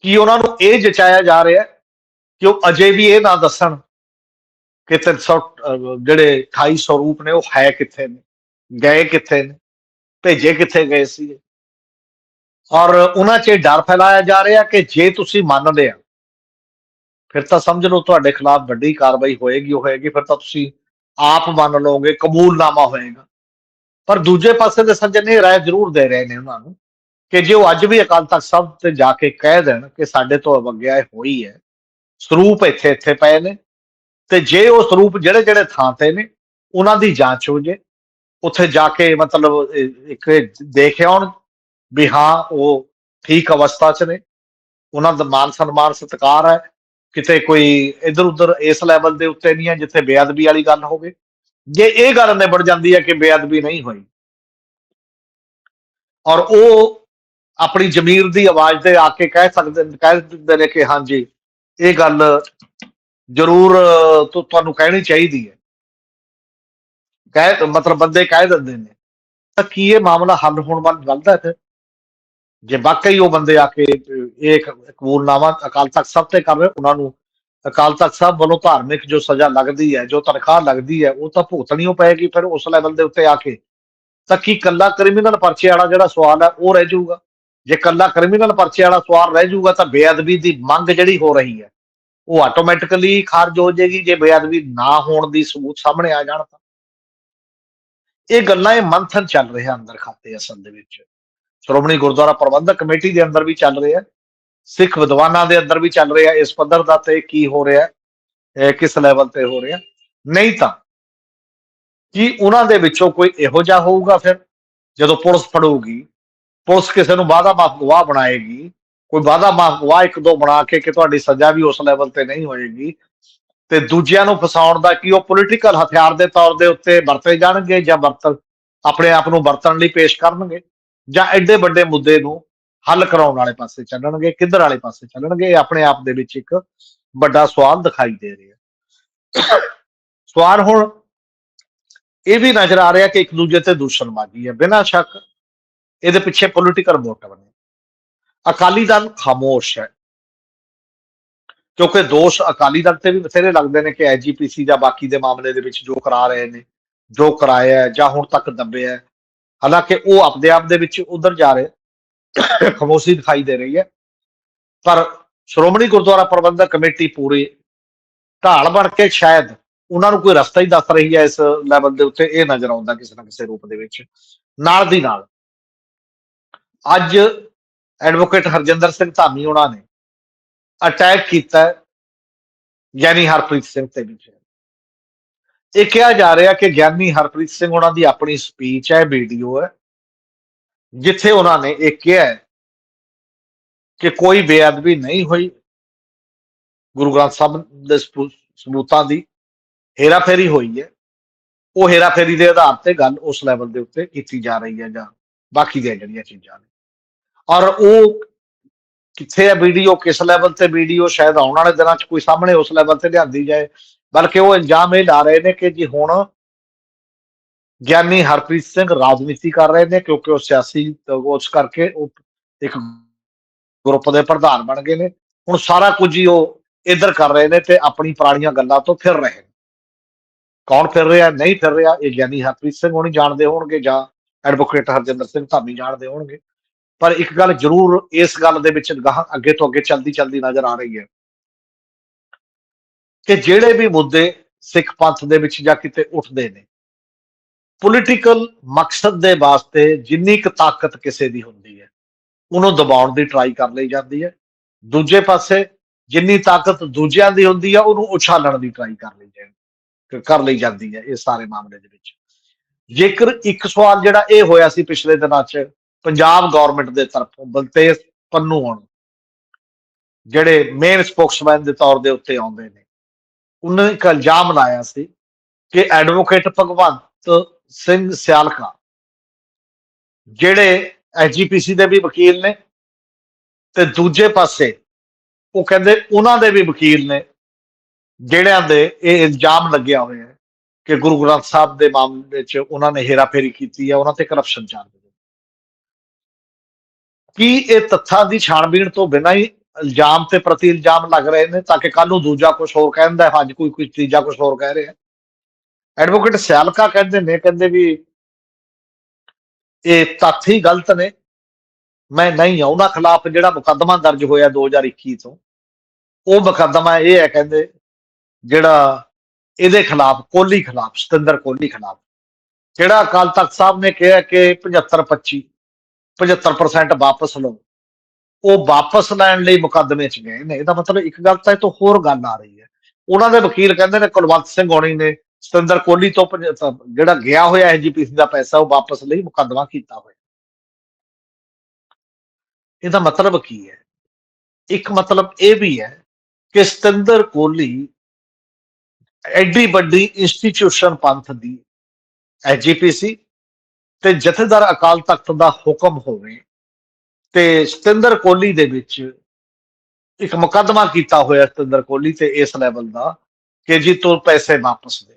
ਕਿ ਉਹਨਾਂ ਨੂੰ ਇਹ ਜਚਾਇਆ ਜਾ ਰਿਹਾ ਕਿ ਉਹ ਅਜੇ ਵੀ ਇਹ ਨਾ ਦੱਸਣ ਕਿ 300 ਅਹ, ਜਿਹੜੇ 28 ਸਰੂਪ ਨੇ ਉਹ ਹੈ ਕਿੱਥੇ ਨੇ ਗਏ ਕਿੱਥੇ ਨੇ। ਭੇਜੇ ਕਿੱਥੇ ਗਏ ਸੀ? ਔਰ ਉਹਨਾਂ 'ਚ ਇਹ ਡਰ ਫੈਲਾਇਆ ਜਾ ਰਿਹਾ ਕਿ ਜੇ ਤੁਸੀਂ ਮੰਨਦੇ ਲਿਆ ਫਿਰ ਤਾਂ ਸਮਝ ਲਓ ਤੁਹਾਡੇ ਖਿਲਾਫ ਵੱਡੀ ਕਾਰਵਾਈ ਹੋਏਗੀ ਹੋਏਗੀ, ਫਿਰ ਤਾਂ ਤੁਸੀਂ ਆਪ ਮੰਨ ਲਓਗੇ, ਕਬੂਲਨਾਮਾ ਹੋਏਗਾ। ਪਰ ਦੂਜੇ ਪਾਸੇ ਦੇ ਸੱਜਣ ਇਹ ਰਾਏ ਜ਼ਰੂਰ ਦੇ ਰਹੇ ਨੇ ਉਹਨਾਂ ਨੂੰ ਕਿ ਜੇ ਉਹ ਅੱਜ ਵੀ ਅਕਾਲ ਤਖਤ ਸਾਹਿਬ ਤੇ ਜਾ ਕੇ ਕਹਿ ਦੇਣ ਕਿ ਸਾਡੇ ਤੋਂ ਅਵਗਿਆ ਹੋਈ ਹੈ, ਸਰੂਪ ਇੱਥੇ ਇੱਥੇ ਪਏ ਨੇ, ਤੇ ਜੇ ਉਹ ਸਰੂਪ ਜਿਹੜੇ ਜਿਹੜੇ ਥਾਂ ਤੇ ਨੇ, ਉਹਨਾਂ ਦੀ ਜਾਂਚ ਹੋ ਜੇ ਉੱਥੇ ਜਾ ਕੇ ਮਤਲਬ ਇੱਕ ਦੇਖ ਆਉਣ ਵੀ ਹਾਂ ਉਹ ਠੀਕ ਅਵਸਥਾ 'ਚ ਨੇ। ਉਹਨਾਂ ਦਾ ਮਾਨ ਸਨਮਾਨ ਸਤਿਕਾਰ ਹੈ। ਕਿਤੇ ਕੋਈ ਇਧਰ ਉਧਰ ਇਸ ਲੈਵਲ ਦੇ ਉੱਤੇ ਨਹੀਂ ਹੈ ਜਿੱਥੇ ਬੇਅਦਬੀ ਵਾਲੀ ਗੱਲ ਹੋਵੇ। ਜੇ ਇਹ ਗੱਲ ਨਿਬੜ ਜਾਂਦੀ ਹੈ ਕਿ ਬੇਅਦਬੀ ਨਹੀਂ ਹੋਈ। ਔਰ ਉਹ ਆਪਣੀ ਜ਼ਮੀਰ ਦੀ ਆਵਾਜ਼ ਤੇ ਆ ਕੇ ਕਹਿ ਸਕਦੇ ਕਹਿ ਦਿੰਦੇ ਨੇ ਕਿ ਹਾਂਜੀ ਇਹ ਗੱਲ ਜ਼ਰੂਰ ਅਹ, ਤੁਹਾਨੂੰ ਕਹਿਣੀ ਚਾਹੀਦੀ ਹੈ। ਕਹਿ ਮਤਲਬ ਬੰਦੇ ਕਹਿ ਦਿੰਦੇ ਨੇ। ਤਾਂ ਕੀ ਇਹ ਮਾਮਲਾ ਹੱਲ ਹੋਣ ਵੱਲ ਵੱਧਦਾ ਹੈ ਫਿਰ ਜੇ ਵਾਕਈ ਉਹ ਬੰਦੇ ਆ ਕੇ ਇਹ ਕਬੂਲਨਾਮਾ ਅਕਾਲ ਤਖਤ ਸਾਹਿਬ ਤੇ ਕਰ ਰਹੇ, ਉਹਨਾਂ ਨੂੰ ਅਕਾਲ ਤਖਤ ਸਾਹਿਬ ਵੱਲੋਂ ਧਾਰਮਿਕ ਜੋ ਸਜ਼ਾ ਲੱਗਦੀ ਹੈ, ਜੋ ਤਨਖਾਹ ਲੱਗਦੀ ਹੈ, ਉਹ ਤਾਂ ਭੁਗਤਣੀ ਉਹ ਪਏਗੀ ਫਿਰ ਉਸ ਲੈਵਲ ਦੇ ਉੱਤੇ ਆ ਕੇ। ਤਾਂ ਕੀ ਕੱਲਾ ਕ੍ਰਿਮੀਨਲ ਪਰਚੇ ਵਾਲਾ ਜਿਹੜਾ ਸਵਾਲ ਹੈ, ਉਹ ਰਹਿ ਜਾਊਗਾ? ਜੇ ਕੱਲਾ ਕ੍ਰਿਮੀਨਲ ਪਰਚੇ ਵਾਲਾ ਸਵਾਲ ਰਹਿ ਜਾਊਗਾ, ਤਾਂ ਬੇਅਦਬੀ ਦੀ ਮੰਗ ਜਿਹੜੀ ਹੋ ਰਹੀ ਹੈ, ਉਹ ਆਟੋਮੈਟਿਕਲੀ ਖਾਰਜ ਹੋ ਜਾਏਗੀ। ਜੇ ਬੇਅਦਬੀ ਨਾ ਹੋਣ ਦੀ ਸਬੂਤ ਸਾਹਮਣੇ ਆ ਜਾਣ ਤਾਂ। ਇਹ ਗੱਲਾਂ ਇਹ ਮੰਥਨ ਚੱਲ ਰਿਹਾ ਅੰਦਰ ਖਾਤੇ ਅਸਲ ਦੇ ਵਿੱਚ। ਸ਼੍ਰੋਮਣੀ ਗੁਰਦੁਆਰਾ ਪ੍ਰਬੰਧਕ ਕਮੇਟੀ ਦੇ ਅੰਦਰ ਵੀ ਚੱਲ ਰਿਹਾ ਸਿੱਖ ਵਿਦਵਾਨਾਂ ਦੇ ਅੰਦਰ ਵੀ ਚੱਲ ਰਿਹਾ ਇਸ ਪੱਧਰ ਦਾ ਤੇ ਕੀ ਹੋ ਰਿਹਾ ਇਹ ਕਿਸ ਲੈਵਲ ਤੇ ਹੋ ਰਿਹਾ ਨਹੀਂ ਤਾਂ ਕੀ ਉਹਨਾਂ ਦੇ ਵਿੱਚੋਂ ਕੋਈ ਇਹੋ ਜਿਹਾ ਹੋਊਗਾ ਫਿਰ? ਜਦੋਂ ਪੁਲਿਸ ਫੜੂਗੀ, ਪੁਲਿਸ ਕਿਸੇ ਨੂੰ ਵਾਦਾ ਮਾਫ ਗਵਾਹ ਬਣਾਏਗੀ, ਕੋਈ ਵਾਦਾ ਮਾਫ ਗਵਾਹ ਇੱਕ ਦੋ ਬਣਾ ਕੇ ਕਿ ਤੁਹਾਡੀ ਸਜ਼ਾ ਵੀ ਉਸ ਲੈਵਲ ਤੇ ਨਹੀਂ ਹੋਏਗੀ ਤੇ ਦੂਜਿਆਂ ਨੂੰ ਫਸਾਉਣ ਦਾ ਕੀ ਉਹ ਪੋਲੀਟੀਕਲ ਹਥਿਆਰ ਦੇ ਤੌਰ ਦੇ ਉੱਤੇ ਵਰਤੇ ਜਾਣਗੇ ਜਾਂ ਵਰਤਨ ਆਪਣੇ ਆਪ ਨੂੰ ਵਰਤਣ ਲਈ ਪੇਸ਼ ਕਰਨਗੇ ਜਾਂ ਐਡੇ ਵੱਡੇ ਮੁੱਦੇ ਨੂੰ ਹੱਲ ਕਰਾਉਣ ਵਾਲੇ ਪਾਸੇ ਚੱਲਣਗੇ, ਕਿੱਧਰ ਵਾਲੇ ਪਾਸੇ ਚੱਲਣਗੇ, ਇਹ ਆਪਣੇ ਆਪ ਦੇ ਵਿੱਚ ਇੱਕ ਵੱਡਾ ਸਵਾਲ ਦਿਖਾਈ ਦੇ ਰਿਹਾ। ਸਵਾਲ ਹੁਣ ਇਹ ਵੀ ਨਜ਼ਰ ਆ ਰਿਹਾ ਕਿ ਇੱਕ ਦੂਜੇ ਤੇ ਦੂਸ਼ਣਬਾਜ਼ੀ ਹੈ, ਬਿਨਾਂ ਸ਼ੱਕ ਇਹਦੇ ਪਿੱਛੇ ਪੋਲੀਟੀਕਲ ਮੋਟਿਵ ਨੇ। ਅਕਾਲੀ ਦਲ ਖਾਮੋਸ਼ ਹੈ। ਕਿਉਂਕਿ ਦੋਸ਼ ਅਕਾਲੀ ਦਲ ਤੇ ਵੀ ਬਥੇਰੇ ਲੱਗਦੇ ਨੇ ਕਿ ਐਜੀਪੀਸੀ ਜਾਂ ਬਾਕੀ ਦੇ ਮਾਮਲੇ ਦੇ ਵਿੱਚ ਜੋ ਕਰਾ ਰਹੇ ਨੇ, ਜੋ ਕਰਾਇਆ ਹੈ ਜਾਂ ਹੁਣ ਤੱਕ ਦੱਬਿਆ ਹੈ। ਹਾਲਾਂਕਿ ਉਹ ਆਪਦੇ ਆਪ ਦੇ ਵਿੱਚ ਉਧਰ ਜਾ ਰਹੇ, ਖਮੋਸ਼ੀ ਦਿਖਾਈ ਦੇ ਰਹੀ ਹੈ। ਪਰ ਸ਼੍ਰੋਮਣੀ ਗੁਰਦੁਆਰਾ ਪ੍ਰਬੰਧਕ ਕਮੇਟੀ ਪੂਰੀ ਢਾਲ ਬਣ ਕੇ ਸ਼ਾਇਦ ਉਹਨਾਂ ਨੂੰ ਕੋਈ ਰਸਤਾ ਹੀ ਦੱਸ ਰਹੀ ਹੈ ਇਸ ਲੈਵਲ ਦੇ ਉੱਤੇ, ਇਹ ਨਜ਼ਰ ਆਉਂਦਾ ਕਿਸੇ ਨਾ ਕਿਸੇ ਰੂਪ ਦੇ ਵਿੱਚ। ਨਾਲ ਦੀ ਨਾਲ ਅੱਜ ਐਡਵੋਕੇਟ ਹਰਜਿੰਦਰ ਸਿੰਘ ਧਾਮੀ ਉਹਨਾਂ ਨੇ ਅਟੈਕ ਕੀਤਾ ਗਿਆਨੀ ਹਰਪ੍ਰੀਤ ਸਿੰਘ ਤੇ ਵੀ। ਇਹ ਕਿਹਾ ਜਾ ਰਿਹਾ ਕਿ ਗਿਆਨੀ ਹਰਪ੍ਰੀਤ ਸਿੰਘ ਉਹਨਾਂ ਦੀ ਆਪਣੀ ਸਪੀਚ ਹੈ ਵੀਡੀਓ ਹੈ, ਜਿੱਥੇ ਉਹਨਾਂ ਨੇ ਇਹ ਕਿਹਾ ਕਿ ਕੋਈ ਬੇਅਦਬੀ ਨਹੀਂ ਹੋਈ ਗੁਰੂ ਗ੍ਰੰਥ ਸਾਹਿਬ ਦੇ ਸਬੂਤਾਂ ਦੀ, ਹੇਰਾਫੇਰੀ ਹੋਈ ਹੈ। ਉਹ ਹੇਰਾਫੇਰੀ ਦੇ ਆਧਾਰ ਤੇ ਗੱਲ ਉਸ ਲੈਵਲ ਦੇ ਉੱਤੇ ਕੀਤੀ ਜਾ ਰਹੀ ਹੈ ਜਾਂ ਬਾਕੀ ਦੀਆਂ ਜਿਹੜੀਆਂ ਚੀਜ਼ਾਂ ਨੇ। ਔਰ ਉਹ ਕਿੱਥੇ ਹੈ ਵੀਡੀਓ, ਕਿਸ ਲੈਵਲ ਤੇ ਵੀਡੀਓ, ਸ਼ਾਇਦ ਆਉਣ ਵਾਲੇ ਦਿਨਾਂ 'ਚ ਕੋਈ ਸਾਹਮਣੇ ਉਸ ਲੈਵਲ ਤੇ ਲਿਆਂਦੀ ਜਾਏ। ਬਲਕਿ ਉਹ ਇਲਜ਼ਾਮ ਇਹ ਲਾ ਰਹੇ ਨੇ ਕਿ ਜੀ ਹੁਣ ਗਿਆਨੀ ਹਰਪ੍ਰੀਤ ਸਿੰਘ ਰਾਜਨੀਤੀ ਕਰ ਰਹੇ ਨੇ, ਕਿਉਂਕਿ ਉਹ ਸਿਆਸੀ, ਉਸ ਕਰਕੇ ਉਹ ਇੱਕ ਗਰੁੱਪ ਦੇ ਪ੍ਰਧਾਨ ਬਣ ਗਏ ਨੇ। ਹੁਣ ਸਾਰਾ ਕੁਝ ਹੀ ਉਹ ਇੱਧਰ ਕਰ ਰਹੇ ਨੇ ਤੇ ਆਪਣੀ ਪੁਰਾਣੀਆਂ ਗੱਲਾਂ ਤੋਂ ਫਿਰ ਰਹੇ ਨੇ। ਕੌਣ ਫਿਰ ਰਿਹਾ, ਨਹੀਂ ਫਿਰ ਰਿਹਾ, ਇਹ ਗਿਆਨੀ ਹਰਪ੍ਰੀਤ ਸਿੰਘ ਹੋਣੀ ਜਾਣਦੇ ਹੋਣਗੇ ਜਾਂ ਐਡਵੋਕੇਟ ਹਰਜਿੰਦਰ ਸਿੰਘ ਧਾਮੀ ਜਾਣਦੇ ਹੋਣਗੇ। ਪਰ ਇੱਕ ਗੱਲ ਜ਼ਰੂਰ ਇਸ ਗੱਲ ਦੇ ਵਿੱਚ ਗਾਹ ਅੱਗੇ ਤੋਂ ਅੱਗੇ ਚਲਦੀ ਚਲਦੀ ਨਜ਼ਰ ਆ ਰਹੀ ਹੈ ਕਿ ਜਿਹੜੇ ਵੀ ਮੁੱਦੇ ਸਿੱਖ ਪੰਥ ਦੇ ਵਿੱਚ ਜਾਂ ਕਿਤੇ ਉੱਠਦੇ ਨੇ ਪੋਲੀਟੀਕਲ ਮਕਸਦ ਦੇ ਵਾਸਤੇ ਜਿੰਨੀ ਕੁ ਤਾਕਤ ਕਿਸੇ ਦੀ ਹੁੰਦੀ ਹੈ, ਉਹਨੂੰ ਦਬਾਉਣ ਦੀ ਟਰਾਈ ਕਰ ਲਈ ਜਾਂਦੀ ਹੈ। ਦੂਜੇ ਪਾਸੇ ਜਿੰਨੀ ਤਾਕਤ ਦੂਜਿਆਂ ਦੀ ਹੁੰਦੀ ਆ, ਉਹਨੂੰ ਉਛਾਲਣ ਦੀ ਟਰਾਈ ਕਰ ਲਈ ਜਾਂਦੀ ਕਰ ਲਈ ਜਾਂਦੀ ਹੈ ਇਹ ਸਾਰੇ ਮਾਮਲੇ ਦੇ ਵਿੱਚ। ਜੇਕਰ ਇੱਕ ਸਵਾਲ ਜਿਹੜਾ ਇਹ ਹੋਇਆ ਸੀ ਪਿਛਲੇ ਦਿਨਾਂ 'ਚ ਪੰਜਾਬ ਗਵਰਨਮੈਂਟ ਦੇ ਤਰਫੋਂ ਬਲਤੇਜ ਪੰਨੂ ਹੁਣ, ਜਿਹੜੇ ਮੇਨ ਸਪੋਕਸਮੈਨ ਦੇ ਤੌਰ ਦੇ ਉੱਤੇ ਆਉਂਦੇ ਨੇ, ਉਹਨਾਂ ਨੇ ਇੱਕ ਇਲਜ਼ਾਮ ਲਾਇਆ ਸੀ ਕਿ ਐਡਵੋਕੇਟ ਭਗਵੰਤ ਸਿੰਘ ਸਿਆਲਕਾ, ਜਿਹੜੇ ਐਜੀਪੀਸੀ ਦੇ ਵੀ ਵਕੀਲ ਨੇ ਤੇ ਦੂਜੇ ਪਾਸੇ ਉਹ ਕਹਿੰਦੇ ਉਹਨਾਂ ਦੇ ਵੀ ਵਕੀਲ ਨੇ, ਜਿਹੜਿਆਂ ਦੇ ਇਹ ਇਲਜ਼ਾਮ ਲੱਗਿਆ ਹੋਇਆ ਹੈ ਕਿ ਗੁਰੂ ਗ੍ਰੰਥ ਸਾਹਿਬ ਦੇ ਮਾਮਲੇ 'ਚ ਉਹਨਾਂ ਨੇ ਹੇਰਾਫੇਰੀ ਕੀਤੀ ਹੈ, ਉਹਨਾਂ ਤੇ ਕਰਪਸ਼ਨ ਚੱਲ ਰਹੀ ਕੀ ਇਹ ਤੱਥਾਂ ਦੀ ਛਾਣਬੀਣ ਤੋਂ ਬਿਨਾਂ ਹੀ ਇਲਜ਼ਾਮ ਤੇ ਪ੍ਰਤੀ ਇਲਜ਼ਾਮ ਲੱਗ ਰਹੇ ਨੇ ਤਾਂ ਕਿ ਕੱਲ ਨੂੰ ਦੂਜਾ ਕੁਝ ਹੋਰ ਕਹਿੰਦਾ ਹੈ? ਅੱਜ ਕੋਈ ਕੋਈ ਤੀਜਾ ਕੁਝ ਹੋਰ ਕਹਿ ਰਿਹਾ। ਐਡਵੋਕੇਟ ਸਿਆਲਕਾ ਕਹਿੰਦੇ ਨੇ, ਕਹਿੰਦੇ ਵੀ ਇਹ ਤੱਥ ਹੀ ਗਲਤ ਨੇ। ਮੈਂ ਨਹੀਂ ਆ ਉਹਨਾਂ ਖਿਲਾਫ ਜਿਹੜਾ ਮੁਕੱਦਮਾ ਦਰਜ ਹੋਇਆ 2021 ਤੋਂ, ਉਹ ਮੁਕੱਦਮਾ ਇਹ ਹੈ ਕਹਿੰਦੇ, ਜਿਹੜਾ ਇਹਦੇ ਖਿਲਾਫ, ਕੋਹਲੀ ਖਿਲਾਫ, ਸਤਿੰਦਰ ਕੋਹਲੀ ਖਿਲਾਫ, ਜਿਹੜਾ ਅਕਾਲ ਤਖਤ ਸਾਹਿਬ ਨੇ ਕਿਹਾ ਕਿ 75 25 75% ਵਾਪਸ ਲਓ। ਉਹ ਵਾਪਸ ਲੈਣ ਲਈ ਮੁਕੱਦਮੇ 'ਚ ਗਏ ਨੇ। ਇਹਦਾ ਮਤਲਬ ਇੱਕ ਗੱਲ ਤਾਂ ਇਹ ਤੋਂ ਹੋਰ ਗੱਲ ਆ ਰਹੀ ਹੈ। ਉਹਨਾਂ ਦੇ ਵਕੀਲ ਕਹਿੰਦੇ ਨੇ ਕੁਲਵੰਤ ਸਿੰਘ ਹੋਣੀ ਨੇ ਸਤਿੰਦਰ ਕੋਹਲੀ ਤੋਂ ਜਿਹੜਾ ਗਿਆ ਹੋਇਆ ਐਜੀਪੀਸੀ ਦਾ ਪੈਸਾ ਉਹ ਵਾਪਸ ਲਈ ਮੁਕੱਦਮਾ ਕੀਤਾ ਹੋਇਆ। ਇਹਦਾ ਮਤਲਬ ਕੀ ਹੈ? ਇੱਕ ਮਤਲਬ ਇਹ ਵੀ ਹੈ ਕਿ ਸਤਿੰਦਰ ਕੋਹਲੀ ਐਡੀ ਵੱਡੀ ਇੰਸਟੀਟਿਊਸ਼ਨ ਪੰਥ ਦੀ ਐਜੀਪੀਸੀ ਤੇ ਜਥੇਦਾਰ ਅਕਾਲ ਤਖਤ ਦਾ ਹੁਕਮ ਹੋਵੇ ਤੇ ਸਤਿੰਦਰ ਕੋਹਲੀ ਦੇ ਵਿੱਚ ਇੱਕ ਮੁਕੱਦਮਾ ਕੀਤਾ ਹੋਇਆ ਸਤਿੰਦਰ ਕੋਹਲੀ ਤੇ ਇਸ ਲੈਵਲ ਦਾ ਕਿ ਜੀ ਤੋਂ ਪੈਸੇ ਵਾਪਸ ਦੇ।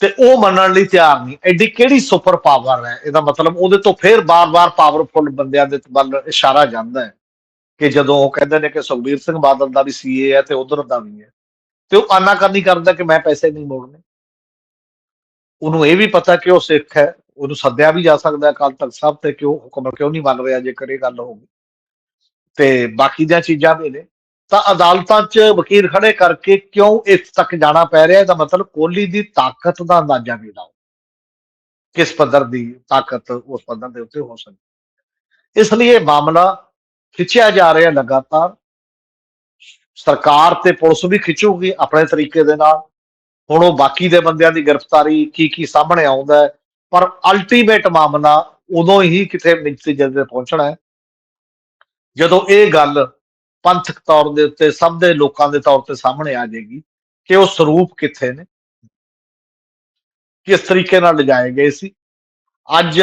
ਤੇ ਉਹ ਮੰਨਣ ਲਈ ਤਿਆਰ ਨਹੀਂ। ਐਡੀ ਕਿਹੜੀ ਸੁਪਰ ਪਾਵਰ ਹੈ? ਇਹਦਾ ਮਤਲਬ ਉਹਦੇ ਤੋਂ ਫੇਰ ਬਾਰ-ਬਾਰ ਪਾਵਰਫੁਲ ਬੰਦਿਆਂ ਦੇ ਵੱਲ ਇਸ਼ਾਰਾ ਜਾਂਦਾ ਹੈ ਕਿ ਜਦੋਂ ਉਹ ਕਹਿੰਦੇ ਨੇ ਕਿ ਸੁਖਬੀਰ ਸਿੰਘ ਬਾਦਲ ਦਾ ਵੀ ਸੀਏ ਹੈ ਤੇ ਉਧਰ ਦਾ ਵੀ ਹੈ। ਤੇ ਉਹ ਆਨਾਕਾਨੀ ਕਰਦਾ ਕਿ ਮੈਂ ਪੈਸੇ ਨਹੀਂ ਮੋੜਨੇ। ਉਹਨੂੰ ਇਹ ਵੀ ਪਤਾ ਕਿ ਉਹ ਸਿੱਖ ਹੈ, ਉਹਨੂੰ ਸੱਦਿਆ ਵੀ ਜਾ ਸਕਦਾ ਅਕਾਲ ਤਖਤ ਸਾਹਿਬ ਤੇ ਕਿਉਂ ਹੁਕਮ ਕਿਉਂ ਨਹੀਂ ਮੰਨ ਰਿਹਾ ਜੇਕਰ ਇਹ ਗੱਲ ਹੋਊਗੀ। ਤੇ ਬਾਕੀ ਦੀਆਂ ਚੀਜ਼ਾਂ ਵੀ ਨੇ। ਤਾਂ ਅਦਾਲਤਾਂ 'ਚ ਵਕੀਲ ਖੜੇ ਕਰਕੇ ਕਿਉਂ ਇਸ ਤੱਕ ਜਾਣਾ ਪੈ ਰਿਹਾ ਇਹਦਾ ਮਤਲਬ ਕੋਹਲੀ ਦੀ ਤਾਕਤ ਦਾ ਅੰਦਾਜ਼ਾ ਵੀ ਲਾਓ। ਕਿਸ ਪੱਧਰ ਦੀ ਤਾਕਤ ਉਸ ਪੱਧਰ ਦੇ ਉੱਤੇ ਹੋ ਸਕਦੀ ਇਸ ਲਈ ਇਹ ਮਾਮਲਾ ਖਿੱਚਿਆ ਜਾ ਰਿਹਾ ਲਗਾਤਾਰ। ਸਰਕਾਰ ਤੇ ਪੁਲਿਸ ਵੀ ਖਿੱਚੂਗੀ ਆਪਣੇ ਤਰੀਕੇ ਦੇ ਨਾਲ। ਹੁਣ ਉਹ ਬਾਕੀ ਦੇ ਬੰਦਿਆਂ ਦੀ ਗ੍ਰਿਫਤਾਰੀ ਕੀ ਕੀ ਸਾਹਮਣੇ ਆਉਂਦਾ ਹੈ, ਪਰ ਅਲਟੀਮੇਟ ਮਾਮਲਾ ਉਦੋਂ ਹੀ ਕਿਤੇ ਨਤੀਜੇ ਤੇ ਪਹੁੰਚਣਾ ਹੈ। ਜਦੋਂ ਇਹ ਗੱਲ ਪੰਥਕ ਤੌਰ ਦੇ ਉੱਤੇ ਸਭ ਦੇ ਲੋਕਾਂ ਦੇ ਤੌਰ ਤੇ ਸਾਹਮਣੇ ਆ ਜਾਏਗੀ ਕਿ ਉਹ ਸਰੂਪ ਕਿੱਥੇ ਨੇ, ਕਿਸ ਤਰੀਕੇ ਨਾਲ ਲਿਜਾਏ ਗਏ ਸੀ, ਅੱਜ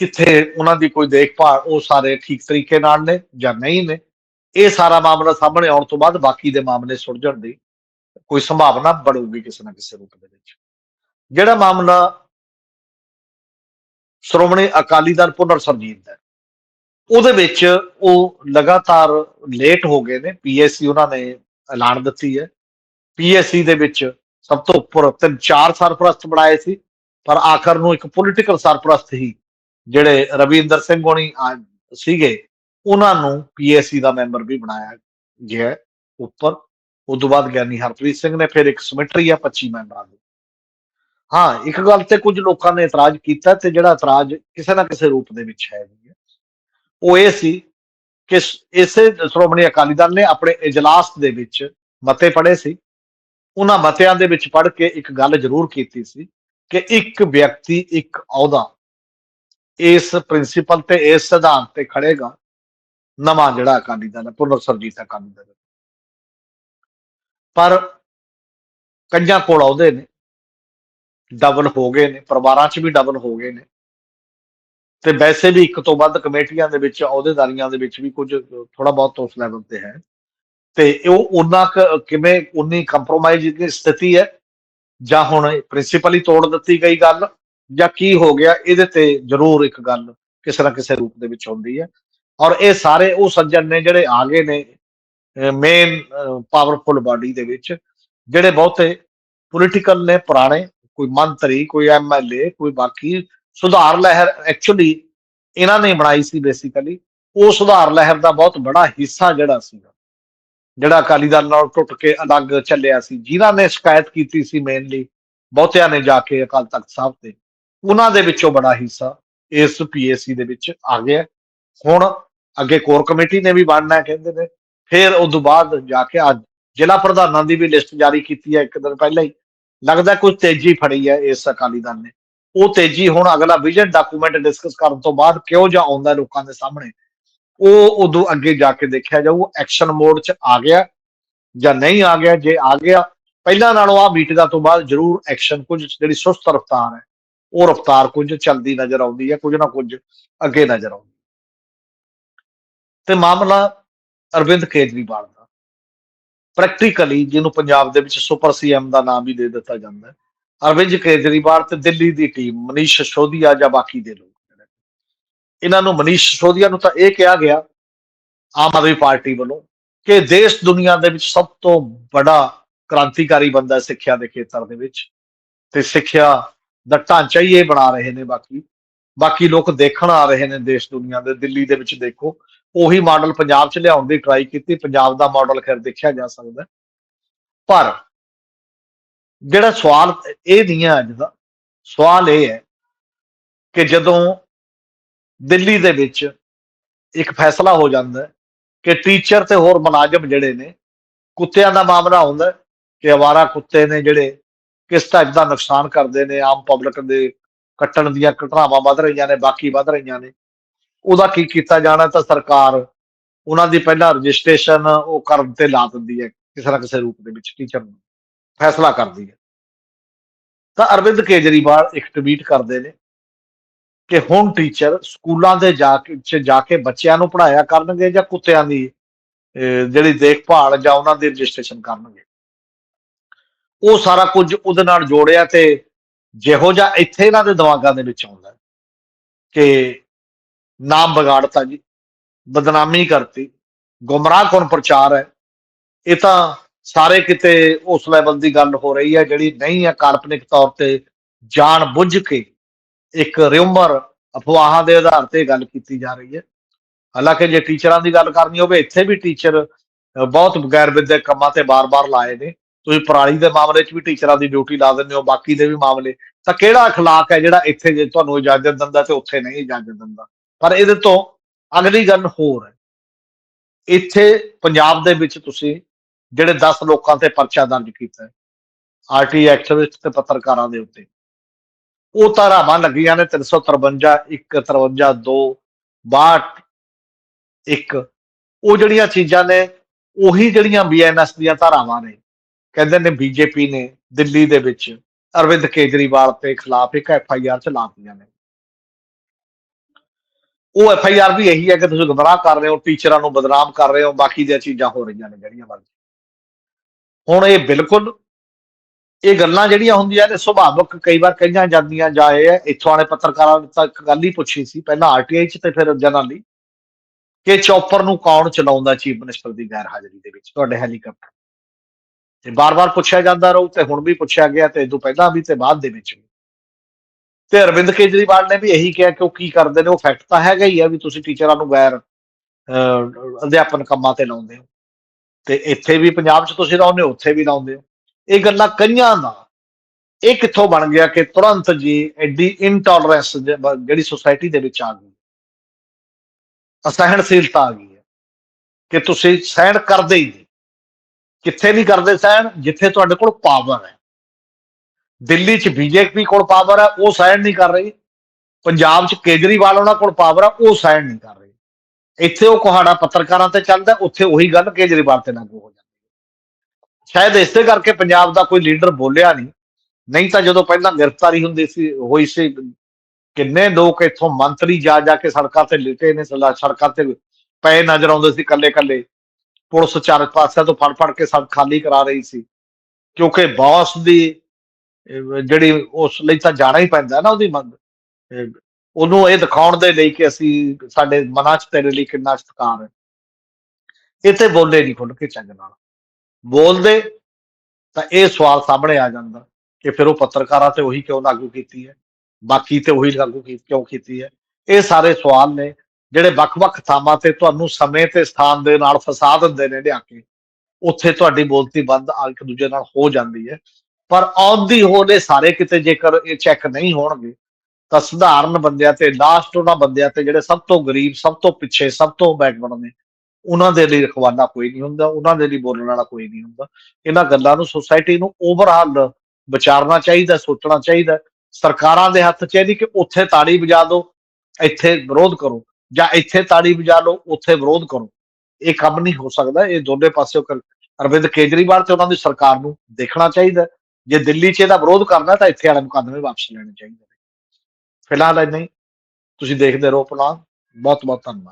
ਕਿੱਥੇ ਉਹਨਾਂ ਦੀ ਕੋਈ ਦੇਖਭਾਲ ਉਹ ਸਾਰੇ ਠੀਕ ਤਰੀਕੇ ਨਾਲ ਨੇ ਜਾਂ ਨਹੀਂ ਨੇ, ਇਹ ਸਾਰਾ ਮਾਮਲਾ ਸਾਹਮਣੇ ਆਉਣ ਤੋਂ ਬਾਅਦ ਬਾਕੀ ਦੇ ਮਾਮਲੇ ਸੁਲਝਣ ਦੀ। ਕੋਈ ਸੰਭਾਵਨਾ ਬਣੂਗੀ ਕਿਸੇ ਨਾ ਕਿਸੇ ਰੂਪ ਦੇ ਵਿੱਚ। ਜਿਹੜਾ ਮਾਮਲਾ ਸ਼੍ਰੋਮਣੀ ਅਕਾਲੀ ਦਲ ਪੁਨਰ ਸਰਜੀਤ ਦਾ ਉਹਦੇ ਵਿੱਚ ਉਹ ਲਗਾਤਾਰ ਲੇਟ ਹੋ ਗਏ ਨੇ ਪੀਐਸਸੀ ਉਹਨਾਂ ਨੇ ਐਲਾਨ ਦਿੱਤੀ ਹੈ। ਪੀਐਸਸੀ ਦੇ ਵਿੱਚ ਸਭ ਤੋਂ ਉੱਪਰ ਤਿੰਨ ਚਾਰ ਸਰਪ੍ਰਸਤ ਬਣਾਏ ਸੀ, ਪਰ ਆਖਰ ਨੂੰ ਇੱਕ ਪੋਲੀਟੀਕਲ ਸਰਪ੍ਰਸਤ ਹੀ ਜਿਹੜੇ ਰਵਿੰਦਰ ਸਿੰਘ ਹੋਣੀ ਸੀਗੇ, ਉਹਨਾਂ ਨੂੰ ਪੀਐਸਸੀ ਦਾ ਮੈਂਬਰ ਵੀ ਬਣਾਇਆ ਗਿਆ ਉੱਪਰ। ਉਸ ਤੋਂ ਬਾਅਦ ਗਿਆਨੀ ਹਰਪ੍ਰੀਤ ਸਿੰਘ ਨੇ ਫਿਰ ਇੱਕ ਸਮਿਟਰੀ ਆ 25 ਮੈਂਬਰਾਂ ਦੀ। ਹਾਂ, ਇੱਕ ਗੱਲ ਤੇ ਕੁਝ ਲੋਕਾਂ ਨੇ ਇਤਰਾਜ਼ ਕੀਤਾ ਤੇ ਜਿਹੜਾ ਇਤਰਾਜ਼ ਕਿਸੇ ਨਾ ਕਿਸੇ ਰੂਪ ਦੇ ਵਿੱਚ ਹੈ ਵੀ ਹੈ। ਉਹ ਇਹ ਸੀ ਕਿ ਇਸੇ ਸ਼੍ਰੋਮਣੀ ਅਕਾਲੀ ਦਲ ਨੇ ਆਪਣੇ ਇਜਲਾਸ ਦੇ ਵਿੱਚ ਮਤੇ ਪੜ੍ਹੇ ਸੀ। ਉਹਨਾਂ ਮਤਿਆਂ ਦੇ ਵਿੱਚ ਪੜ੍ਹ ਕੇ ਇੱਕ ਗੱਲ ਜ਼ਰੂਰ ਕੀਤੀ ਸੀ ਕਿ ਇੱਕ ਵਿਅਕਤੀ, ਇੱਕ ਅਹੁਦਾ ਇਸ ਪ੍ਰਿੰਸੀਪਲ ਤੇ ਇਸ ਸਿਧਾਂਤ ਤੇ ਖੜੇਗਾ ਨਵਾਂ ਜਿਹੜਾ ਅਕਾਲੀ ਦਲ ਹੈ ਪੁਨਰ ਸਰਜੀਤ ਅਕਾਲੀ ਦਲ। ਪਰ ਕੰਜਾਂ ਕੋਲ ਆਉਦੇ ਨੇ, ਡਬਲ ਹੋ ਗਏ ਨੇ, ਪਰਿਵਾਰਾਂ 'ਚ ਵੀ ਡਬਲ ਹੋ ਗਏ ਨੇ। ਤੇ ਵੈਸੇ ਵੀ ਇੱਕ ਤੋਂ ਵੱਧ ਕਮੇਟੀਆਂ ਦੇ ਵਿੱਚ, ਅਹੁਦੇਦਾਰੀਆਂ ਦੇ ਵਿੱਚ ਵੀ ਕੁਝ ਥੋੜਾ ਬਹੁਤ ਉਸ ਲੈਵਲ ਤੇ ਹੈ। ਤੇ ਉਹ ਉਹਨਾਂ ਕਿਵੇਂ ਉਨੀ ਕੰਪਰੋਮਾਈਜ਼ ਦੀ ਸਥਿਤੀ ਹੈ, ਜਾਂ ਹੁਣ ਪ੍ਰਿੰਸੀਪਲ ਹੀ ਤੋੜ ਦਿੱਤੀ ਗਈ ਗੱਲ, ਜਾਂ ਕੀ ਹੋ ਗਿਆ, ਇਹਦੇ ਤੇ ਜ਼ਰੂਰ ਇੱਕ ਗੱਲ ਕਿਸੇ ਨਾ ਕਿਸੇ ਰੂਪ ਦੇ ਵਿੱਚ ਹੁੰਦੀ ਹੈ। ਔਰ ਇਹ ਸਾਰੇ ਉਹ ਸੱਜਣ ਨੇ ਜਿਹੜੇ ਆ ਗਏ ਨੇ ਮੇਨ ਪਾਵਰਫੁਲ ਬਾਡੀ ਦੇ ਵਿੱਚ ਜਿਹੜੇ ਬਹੁਤੇ ਪੋਲੀਟੀਕਲ ਨੇ, ਪੁਰਾਣੇ, ਕੋਈ ਮੰਤਰੀ, ਕੋਈ ਐਮਐਲਏ ਕੋਈ ਬਾਕੀ ਸੁਧਾਰ ਲਹਿਰ ਐਕਚੁਅਲੀ ਇਹਨਾਂ ਨੇ ਬਣਾਈ ਸੀ ਬੇਸਿਕਲੀ ਉਹ ਸੁਧਾਰ ਲਹਿਰ ਦਾ ਬਹੁਤ ਬੜਾ ਹਿੱਸਾ ਜਿਹੜਾ ਸੀਗਾ, ਜਿਹੜਾ ਅਕਾਲੀ ਦਲ ਨਾਲ ਟੁੱਟ ਕੇ ਅਲੱਗ ਚੱਲਿਆ ਸੀ, ਜਿਨ੍ਹਾਂ ਨੇ ਸ਼ਿਕਾਇਤ ਕੀਤੀ ਸੀ ਮੇਨਲੀ ਬਹੁਤਿਆਂ ਨੇ ਜਾ ਕੇ ਅਕਾਲ ਤਖਤ ਸਾਹਿਬ ਤੇ, ਉਹਨਾਂ ਦੇ ਵਿੱਚੋਂ ਬੜਾ ਹਿੱਸਾ ਇਸ ਪੀਏਸੀ ਦੇ ਵਿੱਚ ਆ ਗਿਆ। ਹੁਣ ਅੱਗੇ ਕੋਰ ਕਮੇਟੀ ਨੇ ਵੀ ਬਣਨਾ ਕਹਿੰਦੇ ਨੇ ਫਿਰ ਉਸ ਤੋਂ ਬਾਅਦ ਜਾ ਕੇ ਅੱਜ ਜ਼ਿਲ੍ਹਾ ਪ੍ਰਧਾਨਾਂ ਦੀ ਵੀ ਲਿਸਟ ਜਾਰੀ ਕੀਤੀ ਹੈ ਇੱਕ ਦਿਨ ਪਹਿਲਾਂ ਹੀ। ਲੱਗਦਾ ਕੁਝ ਤੇਜ਼ੀ ਫੜੀ ਹੈ ਇਸ ਅਕਾਲੀ ਦਲ ਨੇ। ਉਹ ਤੇਜ਼ੀ ਹੁਣ ਅਗਲਾ ਵਿਜ਼ਨ ਡਾਕੂਮੈਂਟ ਡਿਸਕਸ ਕਰਨ ਤੋਂ ਬਾਅਦ ਕਿਉਂ ਜਾ ਆਉਂਦਾ ਲੋਕਾਂ ਦੇ ਸਾਹਮਣੇ, ਉਹ ਉਦੋਂ ਅੱਗੇ ਜਾ ਕੇ ਦੇਖਿਆ ਜਾਊ। ਐਕਸ਼ਨ ਮੋਡ 'ਚ ਆ ਗਿਆ ਜਾਂ ਨਹੀਂ ਆ ਗਿਆ? ਜੇ ਆ ਗਿਆ, ਪਹਿਲਾਂ ਨਾਲੋਂ ਆ ਮੀਟਿੰਗਾਂ ਤੋਂ ਬਾਅਦ ਜ਼ਰੂਰ ਐਕਸ਼ਨ ਕੁਝ ਜਿਹੜੀ ਸੁਸਤ ਰਫ਼ਤਾਰ ਹੈ, ਉਹ ਰਫ਼ਤਾਰ ਕੁਝ ਚੱਲਦੀ ਨਜ਼ਰ ਆਉਂਦੀ ਹੈ, ਕੁਝ ਨਾ ਕੁਝ ਅੱਗੇ ਨਜ਼ਰ ਆਉਂਦੀ ਤੇ ਮਾਮਲਾ ਅਰਵਿੰਦ ਕੇਜਰੀਵਾਲ ਦਾ। ਪ੍ਰੈਕਟੀਕਲੀ ਜਿਹਨੂੰ ਪੰਜਾਬ ਦੇ ਵਿੱਚ ਸੁਪਰ ਸੀਐਮ ਦਾ ਨਾਮ ਵੀ ਦੇ ਦਿੱਤਾ ਜਾਂਦਾ ਹੈ। ਅਰਵਿੰਦ ਕੇਜਰੀਵਾਲ ਤੇ ਦਿੱਲੀ ਦੀ ਟੀਮ ਮਨੀਸ਼ ਸਿਸੋਦੀਆ ਜਾਂ ਬਾਕੀ ਦੇ ਲੋਕ ਇਹਨਾਂ ਨੂੰ ਮਨੀਸ਼ ਸਿਸੋਦੀਆ ਨੂੰ ਤਾਂ ਇਹ ਕਿਹਾ ਗਿਆ, ਆਮ ਆਦਮੀ ਪਾਰਟੀ ਵੱਲੋਂ, ਕਿ ਦੇਸ਼ ਦੁਨੀਆ ਦੇ ਵਿੱਚ ਸਭ ਤੋਂ ਬੜਾ ਕ੍ਰਾਂਤੀਕਾਰੀ ਬੰਦਾ ਸਿੱਖਿਆ ਦੇ ਖੇਤਰ ਦੇ ਵਿੱਚ। ਤੇ ਸਿੱਖਿਆ ਦਾ ਢਾਂਚਾ ਹੀ ਇਹ ਬਣਾ ਰਹੇ ਨੇ ਬਾਕੀ। ਬਾਕੀ ਲੋਕ ਦੇਖਣ ਆ ਰਹੇ ਨੇ ਦੇਸ਼ ਦੁਨੀਆ ਦੇ, ਦਿੱਲੀ ਦੇ ਵਿੱਚ ਦੇਖੋ। ਉਹੀ ਮਾਡਲ ਪੰਜਾਬ 'ਚ ਲਿਆਉਣ ਦੀ ਟਰਾਈ ਕੀਤੀ, ਪੰਜਾਬ ਦਾ ਮਾਡਲ ਖੈਰ ਦੇਖਿਆ ਜਾ ਸਕਦਾ ਪਰ ਜਿਹੜਾ ਸਵਾਲ ਇਹ ਨਹੀਂ ਹੈ ਅੱਜ ਦਾ, ਸਵਾਲ ਇਹ ਹੈ ਕਿ ਜਦੋਂ ਦਿੱਲੀ ਦੇ ਵਿੱਚ ਇੱਕ ਫੈਸਲਾ ਹੋ ਜਾਂਦਾ ਕਿ ਟੀਚਰ ਤੇ ਹੋਰ ਮੁਲਾਜ਼ਮ ਜਿਹੜੇ ਨੇ, ਕੁੱਤਿਆਂ ਦਾ ਮਾਮਲਾ ਹੁੰਦਾ ਕਿ ਅਵਾਰਾ ਕੁੱਤੇ ਨੇ ਜਿਹੜੇ ਕਿਸ ਟਾਈਪ ਦਾ ਨੁਕਸਾਨ ਕਰਦੇ ਨੇ, ਆਮ ਪਬਲਿਕ ਦੇ ਕੱਟਣ ਦੀਆਂ ਘਟਨਾਵਾਂ ਵੱਧ ਰਹੀਆਂ ਨੇ, ਬਾਕੀ ਵੱਧ ਰਹੀਆਂ ਨੇ ਉਹਦਾ ਕੀ ਕੀਤਾ ਜਾਣਾ ਤਾਂ ਸਰਕਾਰ ਉਹਨਾਂ ਦੀ ਪਹਿਲਾਂ ਰਜਿਸਟ੍ਰੇਸ਼ਨ ਉਹ ਕਰਨ ਤੇ ਲਾ ਦਿੰਦੀ ਹੈ, ਕਿਸੇ ਨਾ ਕਿਸੇ ਰੂਪ ਦੇ ਵਿੱਚ ਟੀਚਰ ਨੂੰ। ਫੈਸਲਾ ਕਰਦੀ ਹੈ। ਤਾਂ ਅਰਵਿੰਦ ਕੇਜਰੀਵਾਲ ਇੱਕ ਟਵੀਟ ਕਰਦੇ ਨੇ ਕਿ ਹੁਣ ਟੀਚਰ ਸਕੂਲਾਂ ਦੇ ਜਾ ਕੇ ਜਾ ਕੇ ਬੱਚਿਆਂ ਨੂੰ ਪੜ੍ਹਾਇਆ ਕਰਨਗੇ ਜਾਂ ਕੁੱਤਿਆਂ ਦੀ ਜਿਹੜੀ ਦੇਖਭਾਲ ਜਾਂ ਉਹਨਾਂ ਦੀ ਰਜਿਸਟ੍ਰੇਸ਼ਨ ਕਰਨਗੇ। ਉਹ ਸਾਰਾ ਕੁਝ ਉਹਦੇ ਨਾਲ ਜੋੜਿਆ ਤੇ ਜਿਹੋ ਜਿਹਾ ਇੱਥੇ ਇਹਨਾਂ ਦੇ ਦਿਮਾਗਾਂ ਦੇ ਵਿੱਚ ਆਉਂਦਾ ਕਿ ਨਾਮ ਵਿਗਾੜਤਾ ਜੀ ਬਦਨਾਮੀ ਕਰਤੀ ਗੁੰਮਰਾਹ ਕੌਣ ਪ੍ਰਚਾਰ ਹੈ ਇਹ ਤਾਂ ਸਾਰੇ ਕਿਤੇ ਉਸ ਲੈਵਲ ਦੀ ਗੱਲ ਹੋ ਰਹੀ ਹੈ ਜਿਹੜੀ ਨਹੀਂ ਹੈ ਕਾਲਪਨਿਕ ਤੌਰ ਤੇ ਜਾਣ ਬੁੱਝ ਕੇ ਇੱਕ ਰਿਊਮਰ ਅਫਵਾਹਾਂ ਦੇ ਆਧਾਰ ਤੇ ਗੱਲ ਕੀਤੀ ਜਾ ਰਹੀ ਹੈ ਹਾਲਾਂਕਿ ਜੇ ਟੀਚਰਾਂ ਦੀ ਗੱਲ ਕਰਨੀ ਹੋਵੇ ਇੱਥੇ ਵੀ ਟੀਚਰ ਬਹੁਤ ਗੈਰ ਵਿਦਿਅਕ ਕੰਮਾਂ ਤੇ ਬਾਰ-ਬਾਰ ਲਾਏ ਨੇ ਤੁਸੀਂ ਪਰਾਲੀ ਦੇ ਮਾਮਲੇ 'ਚ ਵੀ ਟੀਚਰਾਂ ਦੀ ਡਿਊਟੀ ਲਾ ਦਿੰਦੇ ਹੋ ਬਾਕੀ ਦੇ ਵੀ ਮਾਮਲੇ ਤਾਂ ਕਿਹੜਾ اخلاق ਹੈ ਜਿਹੜਾ ਇੱਥੇ ਜੇ ਤੁਹਾਨੂੰ ਇਜਾਜ਼ਤ ਦਿੰਦਾ ਤੇ ਉੱਥੇ ਨਹੀਂ ਇਜਾਜ਼ਤ ਦਿੰਦਾ ਪਰ ਇਹਦੇ ਤੋਂ ਅਗਲੀ ਗੱਲ ਹੋਰ ਹੈ। ਇੱਥੇ ਪੰਜਾਬ ਦੇ ਵਿੱਚ ਤੁਸੀਂ ਜਿਹੜੇ 10 ਲੋਕਾਂ ਤੇ ਪਰਚਾ ਦਰਜ ਕੀਤਾ ਹੈ, ਆਰਟੀ ਐਕਟਿਵਿਸਟ ਤੇ ਪੱਤਰਕਾਰਾਂ ਦੇ ਉੱਤੇ, ਉਹ ਧਾਰਾਵਾਂ ਲੱਗੀਆਂ ਨੇ 353 1 53 2 62 ਇੱਕ। ਉਹ ਜਿਹੜੀਆਂ ਚੀਜ਼ਾਂ ਨੇ, ਉਹੀ ਜਿਹੜੀਆਂ ਬੀਐਨਐਸ ਦੀਆਂ ਧਾਰਾਵਾਂ ਨੇ, ਕਹਿੰਦੇ ਨੇ ਬੀਜੇਪੀ ਨੇ ਦਿੱਲੀ ਦੇ ਵਿੱਚ ਅਰਵਿੰਦ ਕੇਜਰੀਵਾਲ ਦੇ ਖਿਲਾਫ ਇੱਕ ਐਫ ਆਈ ਆਰ ਚਲਾਤੀਆਂ ਨੇ। ਉਹ ਐਫ ਆਈ ਆਰ ਵੀ ਇਹੀ ਹੈ ਕਿ ਤੁਸੀਂ ਗੁੰਮਰਾਹ ਕਰ ਰਹੇ ਹੋ, ਟੀਚਰਾਂ ਨੂੰ ਬਦਨਾਮ ਕਰ ਰਹੇ ਹੋ, ਬਾਕੀ ਦੀਆਂ ਚੀਜ਼ਾਂ ਹੋ ਰਹੀਆਂ ਨੇ ਜਿਹੜੀਆਂ ਮਰਜ਼ੀ। ਹੁਣ ਇਹ ਬਿਲਕੁਲ ਇਹ ਗੱਲਾਂ ਜਿਹੜੀਆਂ ਹੁੰਦੀਆਂ ਨੇ, ਸੁਭਾਵਕ ਕਈ ਵਾਰ ਕਹੀਆਂ ਜਾਂਦੀਆਂ ਜਾਏ ਹੈ, ਇੱਥੋਂ ਵਾਲੇ ਪੱਤਰਕਾਰਾਂ ਨੇ ਤਾਂ ਇੱਕ ਗੱਲ ਹੀ ਪੁੱਛੀ ਸੀ, ਪਹਿਲਾਂ ਆਰਟੀਆਈ ਚ ਤੇ ਫਿਰ ਜਨਰਲੀ ਕਿ ਚੌਪਰ ਨੂੰ ਕੌਣ ਚਲਾਉਂਦਾ ਚੀਫ ਮਿਨਿਸਟਰ ਦੀ ਗੈਰ ਹਾਜ਼ਰੀ ਦੇ ਵਿੱਚ, ਤੁਹਾਡੇ ਹੈਲੀਕਾਪਟਰ। ਤੇ ਬਾਰ-ਬਾਰ ਪੁੱਛਿਆ ਜਾਂਦਾ ਰਹੂ ਤੇ ਹੁਣ ਵੀ ਪੁੱਛਿਆ ਗਿਆ ਤੇ ਇਦੋਂ ਪਹਿਲਾਂ ਵੀ ਤੇ ਬਾਅਦ ਦੇ ਵਿੱਚ ਵੀ। ਤੇ ਅਰਵਿੰਦ ਕੇਜਰੀਵਾਲ ਨੇ ਵੀ ਇਹੀ ਕਿਹਾ ਕਿ ਉਹ ਕੀ ਕਰਦੇ ਨੇ ਉਹ ਫੈਕਟ ਤਾਂ ਹੈਗਾ ਹੀ ਆ ਵੀ ਤੁਸੀਂ ਟੀਚਰਾਂ ਨੂੰ ਗੈਰ ਅਹ, ਅਧਿਆਪਨ ਕੰਮਾਂ ਤੇ ਲਾਉਂਦੇ ਹੋ। ਤੇ ਇੱਥੇ ਵੀ ਪੰਜਾਬ 'ਚ ਤੁਸੀਂ ਲਾਉਂਦੇ ਹੋ ਉੱਥੇ ਵੀ ਲਾਉਂਦੇ ਹੋ। ਇਹ ਗੱਲਾਂ ਕਈਆਂ ਦਾ ਇਹ ਕਿੱਥੋਂ ਬਣ ਗਿਆ ਕਿ ਤੁਰੰਤ ਜੀ ਐਡੀ ਇਨਟੋਲਰੈਂਸ ਜਿਹੜੀ ਸੋਸਾਇਟੀ ਦੇ ਵਿੱਚ ਆ ਗਈ। ਅਸਹਿਣਸ਼ੀਲਤਾ ਆ ਗਈ ਹੈ ਕਿ ਤੁਸੀਂ ਸਹਿਣ ਕਰਦੇ ਹੀ ਨਹੀਂ। ਕਿੱਥੇ ਨਹੀਂ ਕਰਦੇ ਸਹਿਣ ਜਿੱਥੇ ਤੁਹਾਡੇ ਕੋਲ ਪਾਵਰ ਹੈ। ਦਿੱਲੀ 'ਚ ਬੀਜੇਪੀ ਕੋਲ ਪਾਵਰ ਹੈ ਉਹ ਸਹਿਣ ਨਹੀਂ ਕਰ ਰਹੀ। ਪੰਜਾਬ 'ਚ ਕੇਜਰੀਵਾਲ ਉਹਨਾਂ ਕੋਲ ਪਾਵਰ ਹੈ ਉਹ ਸਹਿਣ ਨਹੀਂ ਕਰ ਰਹੀ। ਇੱਥੇ ਉਹ ਕੁਹਾੜਾ ਪੱਤਰਕਾਰਾਂ ਤੇ ਚੱਲਦਾ, ਉੱਥੇ ਉਹੀ ਗੱਲ ਕੇਜਰੀਵਾਲ ਤੇ ਲਾਗੂ ਹੋ ਜਾਂਦੀ ਹੈ। ਸ਼ਾਇਦ ਇਸੇ ਕਰਕੇ ਪੰਜਾਬ ਦਾ ਕੋਈ ਲੀਡਰ ਬੋਲਿਆ ਨਹੀਂ। ਨਹੀਂ ਤਾਂ ਜਦੋਂ ਪਹਿਲਾਂ ਗ੍ਰਿਫਤਾਰੀ ਹੁੰਦੀ ਸੀ, ਹੋਈ ਸੀ, ਕਿੰਨੇ ਲੋਕ ਇੱਥੋਂ ਮੰਤਰੀ ਜਾ ਜਾ ਕੇ ਸੜਕਾਂ ਤੇ ਲਿਟੇ ਨੇ, ਸੜਕਾਂ ਤੇ ਪਏ ਨਜ਼ਰ ਆਉਂਦੇ ਸੀ ਕੱਲੇ ਕੱਲੇ ਪੁਲਿਸ ਚਾਰ ਪਾਸਿਆਂ ਤੋਂ ਫੜ ਫੜ ਕੇ ਸੜਕ ਖਾਲੀ ਕਰਾ ਰਹੀ ਸੀ। ਕਿਉਂਕਿ ਬੌਸ ਦੀ ਜਿਹੜੀ ਉਸ ਲਈ ਤਾਂ ਜਾਣਾ ਹੀ ਪੈਂਦਾ ਨਾ ਉਹਦੀ ਮੰਗ। ਉਹਨੂੰ ਇਹ ਦਿਖਾਉਣ ਦੇ ਲਈ ਕਿ ਅਸੀਂ ਸਾਡੇ ਮਨਾਂ 'ਚ ਤੇਰੇ ਲਈ ਕਿੰਨਾ ਸਤਿਕਾਰ ਹੈ। ਇੱਥੇ ਬੋਲੇ ਨਹੀਂ ਖੁੱਲ ਕੇ ਚੰਗ ਨਾਲ। ਬੋਲਦੇ ਤਾਂ ਇਹ ਸਵਾਲ ਸਾਹਮਣੇ ਆ ਜਾਂਦਾ ਕਿ ਫਿਰ ਉਹ ਪੱਤਰਕਾਰਾਂ ਤੇ ਉਹੀ ਕਿਉਂ ਲਾਗੂ ਕੀਤੀ ਹੈ? ਬਾਕੀ ਤੇ ਉਹੀ ਲਾਗੂ ਕਿਉਂ ਕੀਤੀ ਹੈ? ਇਹ ਸਾਰੇ ਸਵਾਲ ਨੇ ਜਿਹੜੇ ਵੱਖ-ਵੱਖ ਥਾਵਾਂ ਤੇ ਤੁਹਾਨੂੰ ਸਮੇਂ ਤੇ ਸਥਾਨ ਦੇ ਨਾਲ ਫਸਾ ਦਿੰਦੇ ਨੇ ਲਿਆ ਕੇ। ਉੱਥੇ ਤੁਹਾਡੀ ਬੋਲਤੀ ਬੰਦ ਇੱਕ ਦੂਜੇ ਨਾਲ ਹੋ ਜਾਂਦੀ ਹੈ। ਪਰ ਆਉਂਦੀ ਹੋਲੇ ਸਾਰੇ ਕਿਤੇ ਜੇਕਰ ਇਹ ਚੈੱਕ ਨਹੀਂ ਹੋਣਗੇ, ਤਾਂ ਸਧਾਰਨ ਬੰਦਿਆਂ ਤੇ ਲਾਸਟ ਉਹਨਾਂ ਬੰਦਿਆਂ ਤੇ ਜਿਹੜੇ ਸਭ ਤੋਂ ਗਰੀਬ, ਸਭ ਤੋਂ ਪਿੱਛੇ, ਸਭ ਤੋਂ ਬੈਕਵਰਡ ਨੇ, ਉਹਨਾਂ ਦੇ ਲਈ ਰਖਵਾਨਾ ਕੋਈ ਨਹੀਂ ਹੁੰਦਾ, ਉਹਨਾਂ ਦੇ ਲਈ ਬੋਲਣ ਵਾਲਾ ਕੋਈ ਨਹੀਂ ਹੁੰਦਾ। ਇਹਨਾਂ ਗੱਲਾਂ ਨੂੰ ਸੁਸਾਇਟੀ ਨੂੰ ਓਵਰਆਲ ਵਿਚਾਰਨਾ ਚਾਹੀਦਾ, ਸੋਚਣਾ ਚਾਹੀਦਾ। ਸਰਕਾਰਾਂ ਦੇ ਹੱਥ 'ਚ ਇਹ ਕਿ ਉੱਥੇ ਤਾੜੀ ਵਜਾ ਦਿਓ, ਇੱਥੇ ਵਿਰੋਧ ਕਰੋ, ਜਾਂ ਇੱਥੇ ਤਾੜੀ ਵਜਾ ਲਓ, ਉੱਥੇ ਵਿਰੋਧ ਕਰੋ। ਇਹ ਕੰਮ ਨਹੀਂ ਹੋ ਸਕਦਾ, ਇਹ ਦੋਨੇ ਪਾਸਿਓਂ ਕਰ- ਅਰਵਿੰਦ ਕੇਜਰੀਵਾਲ ਤੇ ਉਹਨਾਂ ਦੀ ਸਰਕਾਰ ਨੂੰ ਦੇਖਣਾ ਚਾਹੀਦਾ। ਜੇ ਦਿੱਲੀ 'ਚ ਇਹਦਾ ਵਿਰੋਧ ਕਰਨਾ ਤਾਂ ਇੱਥੇ ਵਾਲੇ ਮੁਕੱਦਮੇ ਵਾਪਸ ਲੈਣੇ ਚਾਹੀਦੇ ਨੇ। ਫਿਲਹਾਲ ਇੰਨਾ ਹੀ। ਤੁਸੀਂ ਦੇਖਦੇ ਰਹੋ ਪਲਾਨ। ਬਹੁਤ ਬਹੁਤ ਧੰਨਵਾਦ।